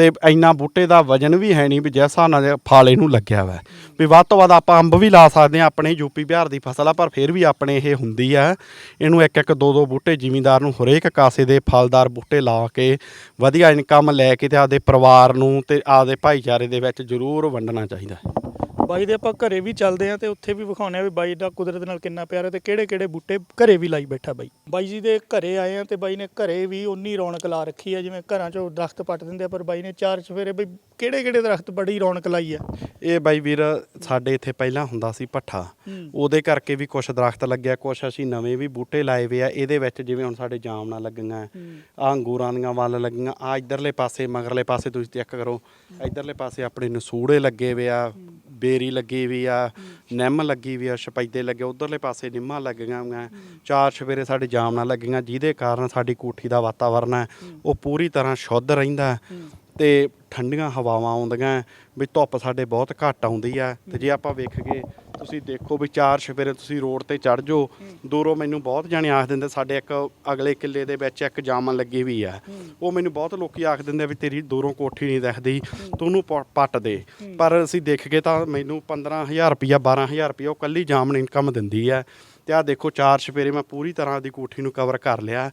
ਤੇ ਇੰਨਾ ਬੂਟੇ ਦਾ ਵਜਨ ਵੀ ਹੈ ਨਹੀਂ ਵੀ ਜਿਸ ਹਿਸਾਬ ਨਾਲ ਫਲ ਇਹਨੂੰ ਲੱਗਿਆ ਵਾ ਵੀ ਵੱਧ ਤੋਂ ਵੱਧ ਆਪਾਂ ਅੰਬ ਵੀ ਲਾ ਸਕਦੇ ਆ ਆਪਣੇ ਯੂਪੀ ਬਿਹਾਰ ਦੀ ਫਸਲ ਆ, ਪਰ ਫਿਰ ਵੀ ਆਪਣੇ ਇਹ ਹੁੰਦੀ ਆ। ਇਹਨੂੰ ਇੱਕ ਇੱਕ ਦੋ ਦੋ ਬੂਟੇ ਜ਼ਿਮੀਂਦਾਰ ਨੂੰ ਹਰੇਕ ਕਾਸੇ ਦੇ ਫਲਦਾਰ ਬੂਟੇ ਲਾ ਕੇ ਵਧੀਆ ਇਨਕਮ ਲੈ ਕੇ ਤੇ ਆਪਦੇ ਪਰਿਵਾਰ ਨੂੰ ਤੇ ਆਪਦੇ ਭਾਈਚਾਰੇ ਦੇ ਵਿੱਚ ਜ਼ਰੂਰ ਵੰਡਣਾ ਚਾਹੀਦਾ। ਬਾਈ ਦੇ ਆਪਾਂ ਘਰੇ ਵੀ ਚੱਲਦੇ ਆ ਤੇ ਉੱਥੇ ਵੀ ਵਿਖਾਉਂਦੇ ਆ ਵੀ ਬਾਈ ਦਾ ਕੁਦਰਤ ਨਾਲ ਕਿੰਨਾ ਪਿਆਰ ਹੈ ਤੇ ਕਿਹੜੇ ਕਿਹੜੇ ਬੂਟੇ ਘਰੇ ਵੀ ਲਾਈ ਬੈਠਾ ਬਾਈ। ਬਾਈ ਜੀ ਦੇ ਘਰੇ ਆਏ ਆ ਤੇ ਬਾਈ ਨੇ ਘਰੇ ਵੀ ਉਨੀ ਰੌਣਕ ਲਾ ਰੱਖੀ ਆ ਜਿਵੇਂ ਘਰਾਂ 'ਚੋਂ ਦਰਖਤ ਪੱਟ ਦਿੰਦੇ ਆ ਪਰ ਬਾਈ ਨੇ ਚਾਰ ਚਫੇਰੇ ਬਈ ਕਿਹੜੇ ਕਿਹੜੇ ਦਰਖਤ ਬੜੀ ਰੌਣਕ ਲਾਈ ਆ ਇਹ ਬਾਈ ਵੀਰ ਸਾਡੇ ਇੱਥੇ ਪਹਿਲਾਂ ਹੁੰਦਾ ਸੀ ਹੂੰ। ਉਹਦੇ ਕਰਕੇ ਵੀ ਕੁਝ ਦਰਖਤ ਲੱਗਿਆ ਕੁਝ ਅਸੀਂ ਨਵੇਂ ਵੀ ਬੂਟੇ ਲਾਏ ਵੇ ਆ ਇਹਦੇ ਵਿੱਚ ਜਿਵੇਂ ਹੁਣ ਸਾਡੇ ਜਾਮਣਾ ਲੱਗੀਆਂ ਆ ਅੰਗੂਰਾਂ ਦੀਆਂ ਵੱਲ ਲੱਗੀਆਂ ਆ ਇਧਰਲੇ ਪਾਸੇ ਮਗਰਲੇ ਪਾਸੇ ਤੁਸੀਂ ਚੈੱਕ ਕਰੋ ਇਧਰਲੇ ਪਾਸੇ ਆਪਣੇ ਨਸੂੜੇ ਲੱਗੇ ਵੇ ਆ ਬੇਰੀ ਲੱਗੀ ਵੀ ਆ ਨਿੰਮ ਲੱਗੀ ਵੀ ਆ ਛਪੈਦੇ ਲੱਗੇ ਉਧਰਲੇ ਪਾਸੇ ਨਿੰਮਾਂ ਲੱਗੀਆਂ ਹੋਈਆਂ। ਚਾਰ ਛਵੇਰੇ ਸਾਡੇ ਜਾਮਣਾ ਲੱਗੀਆਂ ਜਿਹਦੇ ਕਾਰਨ ਸਾਡੀ ਕੋਠੀ ਦਾ ਵਾਤਾਵਰਨ ਹੈ ਉਹ ਪੂਰੀ ਤਰ੍ਹਾਂ ਸ਼ੁੱਧ ਰਹਿੰਦਾ ਤੇ ਠੰਡੀਆਂ ਹਵਾਵਾਂ ਆਉਂਦੀਆਂ ਵੀ ਧੁੱਪ ਸਾਡੇ ਬਹੁਤ ਘੱਟ ਆਉਂਦੀ ਆ ਤੇ ਜੇ ਆਪਾਂ ਵੇਖੀਏ, ਤੁਸੀਂ ਦੇਖੋ ਵੀ ਚਾਰ ਛਪੇਰੇ ਤੁਸੀਂ ਰੋਡ ਤੇ ਚੜ ਜਾਓ, ਦੂਰੋਂ ਮੈਨੂੰ ਬਹੁਤ ਜਾਣੇ ਆਖ ਦਿੰਦੇ, ਸਾਡੇ ਇੱਕ ਅਗਲੇ ਕਿੱਲੇ ਦੇ ਵਿੱਚ ਇੱਕ ਜਾਮਨ ਲੱਗੀ ਵੀ ਆ ਉਹ ਮੈਨੂੰ ਬਹੁਤ ਲੋਕੀ ਆਖ ਦਿੰਦੇ ਵੀ ਤੇਰੀ ਦੂਰੋਂ ਕੋਠੀ ਨਹੀਂ ਦਿਖਦੀ, ਤੂੰ ਉਹਨੂੰ ਪੱਟ ਦੇ। ਪਰ ਅਸੀਂ ਦੇਖ ਕੇ ਤਾਂ ਮੈਨੂੰ 15000 ਰੁਪਿਆ 12000 ਰੁਪਿਆ ਉਹ ਕੱਲੀ ਜਾਮਨ ਇਨਕਮ ਦਿੰਦੀ ਆ ਤੇ ਆ ਦੇਖੋ ਚਾਰ ਛਪੇਰੇ ਮੈਂ ਪੂਰੀ ਤਰ੍ਹਾਂ ਦੀ ਕੋਠੀ ਨੂੰ ਕਵਰ ਕਰ ਲਿਆ।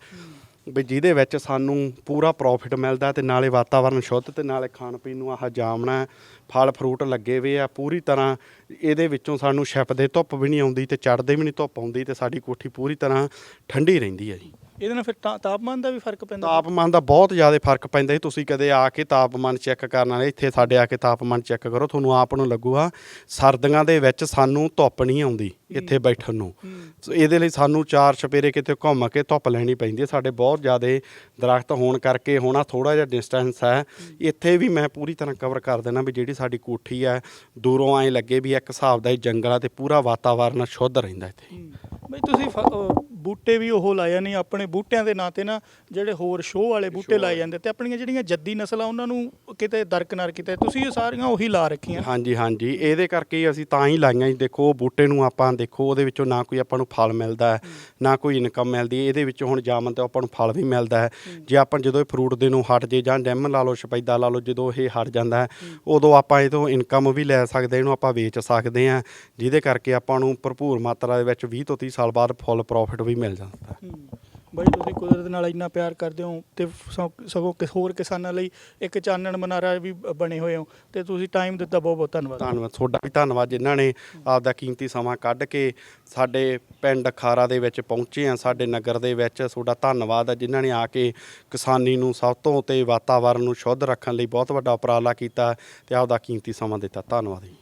ਵੀ ਜਿਹਦੇ ਵਿੱਚ ਸਾਨੂੰ ਪੂਰਾ ਪ੍ਰੋਫਿਟ ਮਿਲਦਾ ਤੇ ਨਾਲੇ ਵਾਤਾਵਰਨ ਸ਼ੁੱਧ ਤੇ ਨਾਲੇ ਖਾਣ ਪੀਣ ਨੂੰ ਆਹ ਜਾਮਣਾ ਫਲ ਫਰੂਟ ਲੱਗੇ ਹੋਏ ਆ ਪੂਰੀ ਤਰ੍ਹਾਂ ਇਹਦੇ ਵਿੱਚੋਂ ਸਾਨੂੰ ਛਿਪਦੇ ਧੁੱਪ ਵੀ ਨਹੀਂ ਆਉਂਦੀ ਤੇ ਚੜਦੇ ਵੀ ਨਹੀਂ ਧੁੱਪ ਆਉਂਦੀ ਤੇ ਸਾਡੀ ਕੋਠੀ ਪੂਰੀ ਤਰ੍ਹਾਂ ਠੰਡੀ ਰਹਿੰਦੀ ਹੈ ਜੀ। ਇਹਦੇ ਨਾਲ ਫਿਰ ਤਾਂ- ਤਾਪਮਾਨ ਦਾ ਵੀ ਫ਼ਰਕ ਪੈਂਦਾ? ਤਾਪਮਾਨ ਦਾ ਬਹੁਤ ਜ਼ਿਆਦਾ ਫ਼ਰਕ ਪੈਂਦਾ ਜੀ। ਤੁਸੀਂ ਕਦੇ ਆ ਕੇ ਤਾਪਮਾਨ ਚੈੱਕ ਕਰਨ ਵਾਲੇ ਇੱਥੇ ਸਾਡੇ ਆ ਕੇ ਤਾਪਮਾਨ ਚੈੱਕ ਕਰੋ ਤੁਹਾਨੂੰ ਆਪ ਨੂੰ ਲੱਗੂਗਾ ਸਰਦੀਆਂ ਦੇ ਵਿੱਚ ਸਾਨੂੰ ਧੁੱਪ ਨਹੀਂ ਆਉਂਦੀ। ਇੱਥੇ ਬੈਠਣ ਨੂੰ। ਸੋ ਇਹਦੇ ਲਈ ਸਾਨੂੰ ਚਾਰ ਛਪੇਰੇ ਕਿਤੇ ਘੁੰਮ ਕੇ ਧੁੱਪ ਲੈਣੀ ਪੈਂਦੀ ਹੈ। ਸਾਡੇ ਬਹੁਤ ਜ਼ਿਆਦਾ ਦਰਖਤ ਹੋਣ ਕਰਕੇ ਹੋਣਾ ਥੋੜਾ ਜਿਹਾ ਡਿਸਟੈਂਸ ਹੈ। ਇੱਥੇ ਵੀ ਮੈਂ ਪੂਰੀ ਤਰ੍ਹਾਂ ਕਵਰ ਕਰ ਦੇਣਾ ਵੀ ਜਿਹੜੀ ਸਾਡੀ ਕੋਠੀ ਹੈ ਦੂਰੋਂ ਐਂ ਲੱਗੇ ਵੀ ਇੱਕ ਹਿਸਾਬ ਦਾ ਹੀ ਜੰਗਲ ਆ ਤੇ ਪੂਰਾ ਵਾਤਾਵਰਨ ਸ਼ੁੱਧ ਰਹਿੰਦਾ ਇੱਥੇ। ਬਈ ਤੁਸੀਂ ਬੂਟੇ ਵੀ ਉਹ ਲਾਇਆ ਨਹੀਂ ਆਪਣੇ ਬੂਟਿਆਂ ਦੇ ਨਾਂ ਤੇ ਨਾ ਜਿਹੜੇ ਹੋਰ ਸ਼ੋਅ ਵਾਲੇ ਬੂਟੇ ਲਾਏ ਜਾਂਦੇ ਤੇ ਆਪਣੀਆਂ ਜਿਹੜੀਆਂ ਜੱਦੀ ਨਸਲਾਂ ਉਹਨਾਂ ਨੂੰ ਕਿਤੇ ਦਰਕਨਾਰ ਕੀਤਾ। ਤੁਸੀਂ ਇਹ ਸਾਰੀਆਂ ਉਹੀ ਲਾ ਰੱਖੀਆਂ। ਹਾਂਜੀ ਹਾਂਜੀ। ਇਹਦੇ ਕਰਕੇ ਅਸੀਂ ਤਾਂ ਹੀ ਲਾਈਆਂ ਜੀ। ਦੇਖੋ ਬੂਟੇ ਨੂੰ ਆਪਾਂ ਦੇਖੋ, ਉਹਦੇ ਵਿੱਚੋਂ ਨਾ ਕੋਈ ਆਪਾਂ ਨੂੰ ਫਲ ਮਿਲਦਾ ਹੈ, ਨਾ ਕੋਈ ਇਨਕਮ ਮਿਲਦੀ ਹੈ, ਇਹਦੇ ਵਿੱਚੋਂ ਹੁਣ ਜਾਮਨ ਤੇ ਆਪਾਂ ਨੂੰ ਫਲ ਵੀ ਮਿਲਦਾ ਹੈ। ਜੇ ਆਪਾਂ ਜਦੋਂ ਇਹ ਫਰੂਟ ਦੇ ਨੂੰ ਹਟ ਜੇ ਜਾਂ ਡੈਮ ਲਾ ਲਓ, ਸ਼ਪੈਦਾ ਲਾ ਲਓ, ਜਦੋਂ ਇਹ ਹਟ ਜਾਂਦਾ ਹੈ, ਉਦੋਂ ਆਪਾਂ ਇਹ ਤੋਂ ਇਨਕਮ ਵੀ ਲੈ ਸਕਦੇ ਇਹਨੂੰ ਆਪਾਂ ਵੇਚ ਸਕਦੇ ਹਾਂ, ਜਿਹਦੇ ਕਰਕੇ ਆਪਾਂ ਨੂੰ ਭਰਪੂਰ ਮਾਤਰਾ ਦੇ ਵਿੱਚ 20 ਤੋਂ 30 ਸਾਲ ਬਾਅਦ ਫੁੱਲ ਪ੍ਰੋਫਿਟ ਵੀ ਮਿਲ ਜਾਂਦਾ ਹੈ। ਬਾਈ ਤੁਸੀਂ ਕੁਦਰਤ ਨਾਲ ਇੰਨਾ ਪਿਆਰ ਕਰਦੇ ਹੋ ਤੇ ਸਗ- ਸਗੋਂ ਕਿਸ ਹੋਰ ਕਿਸਾਨਾਂ ਲਈ ਇੱਕ ਚਾਨਣ ਮਨਾਰਾ ਵੀ ਬ- ਬਣੇ ਹੋਏ ਹੋ ਤੇ ਤੁਸੀਂ ਟਾਈਮ ਦਿੱਤਾ ਬਹੁਤ ਬਹੁਤ ਧੰਨਵਾਦ। ਧੰਨਵਾਦ, ਤੁਹਾਡਾ ਵੀ ਧੰਨਵਾਦ ਜਿਨ੍ਹਾਂ ਨੇ ਆਪਦਾ ਕੀਮਤੀ ਸਮਾਂ ਕੱਢ ਕੇ ਸਾਡੇ ਪਿੰਡ ਖਾਰਾ ਦੇ ਵਿੱਚ ਪਹੁੰਚੇ ਆ, ਸਾਡੇ ਨਗਰ ਦੇ ਵਿੱਚ। ਤੁਹਾਡਾ ਧੰਨਵਾਦ ਹੈ ਜਿਨ੍ਹਾਂ ਨੇ ਆ ਕੇ ਕਿਸਾਨੀ ਨੂੰ ਸਭ ਤੋਂ ਤੇ ਵਾਤਾਵਰਨ ਨੂੰ ਸ਼ੁੱਧ ਰੱਖਣ ਲਈ ਬਹੁਤ ਵੱਡਾ ਉਪਰਾਲਾ ਕੀਤਾ ਤੇ ਆਪਦਾ ਕੀਮਤੀ ਸਮਾਂ ਦਿੱਤਾ। ਧੰਨਵਾਦ ਜੀ।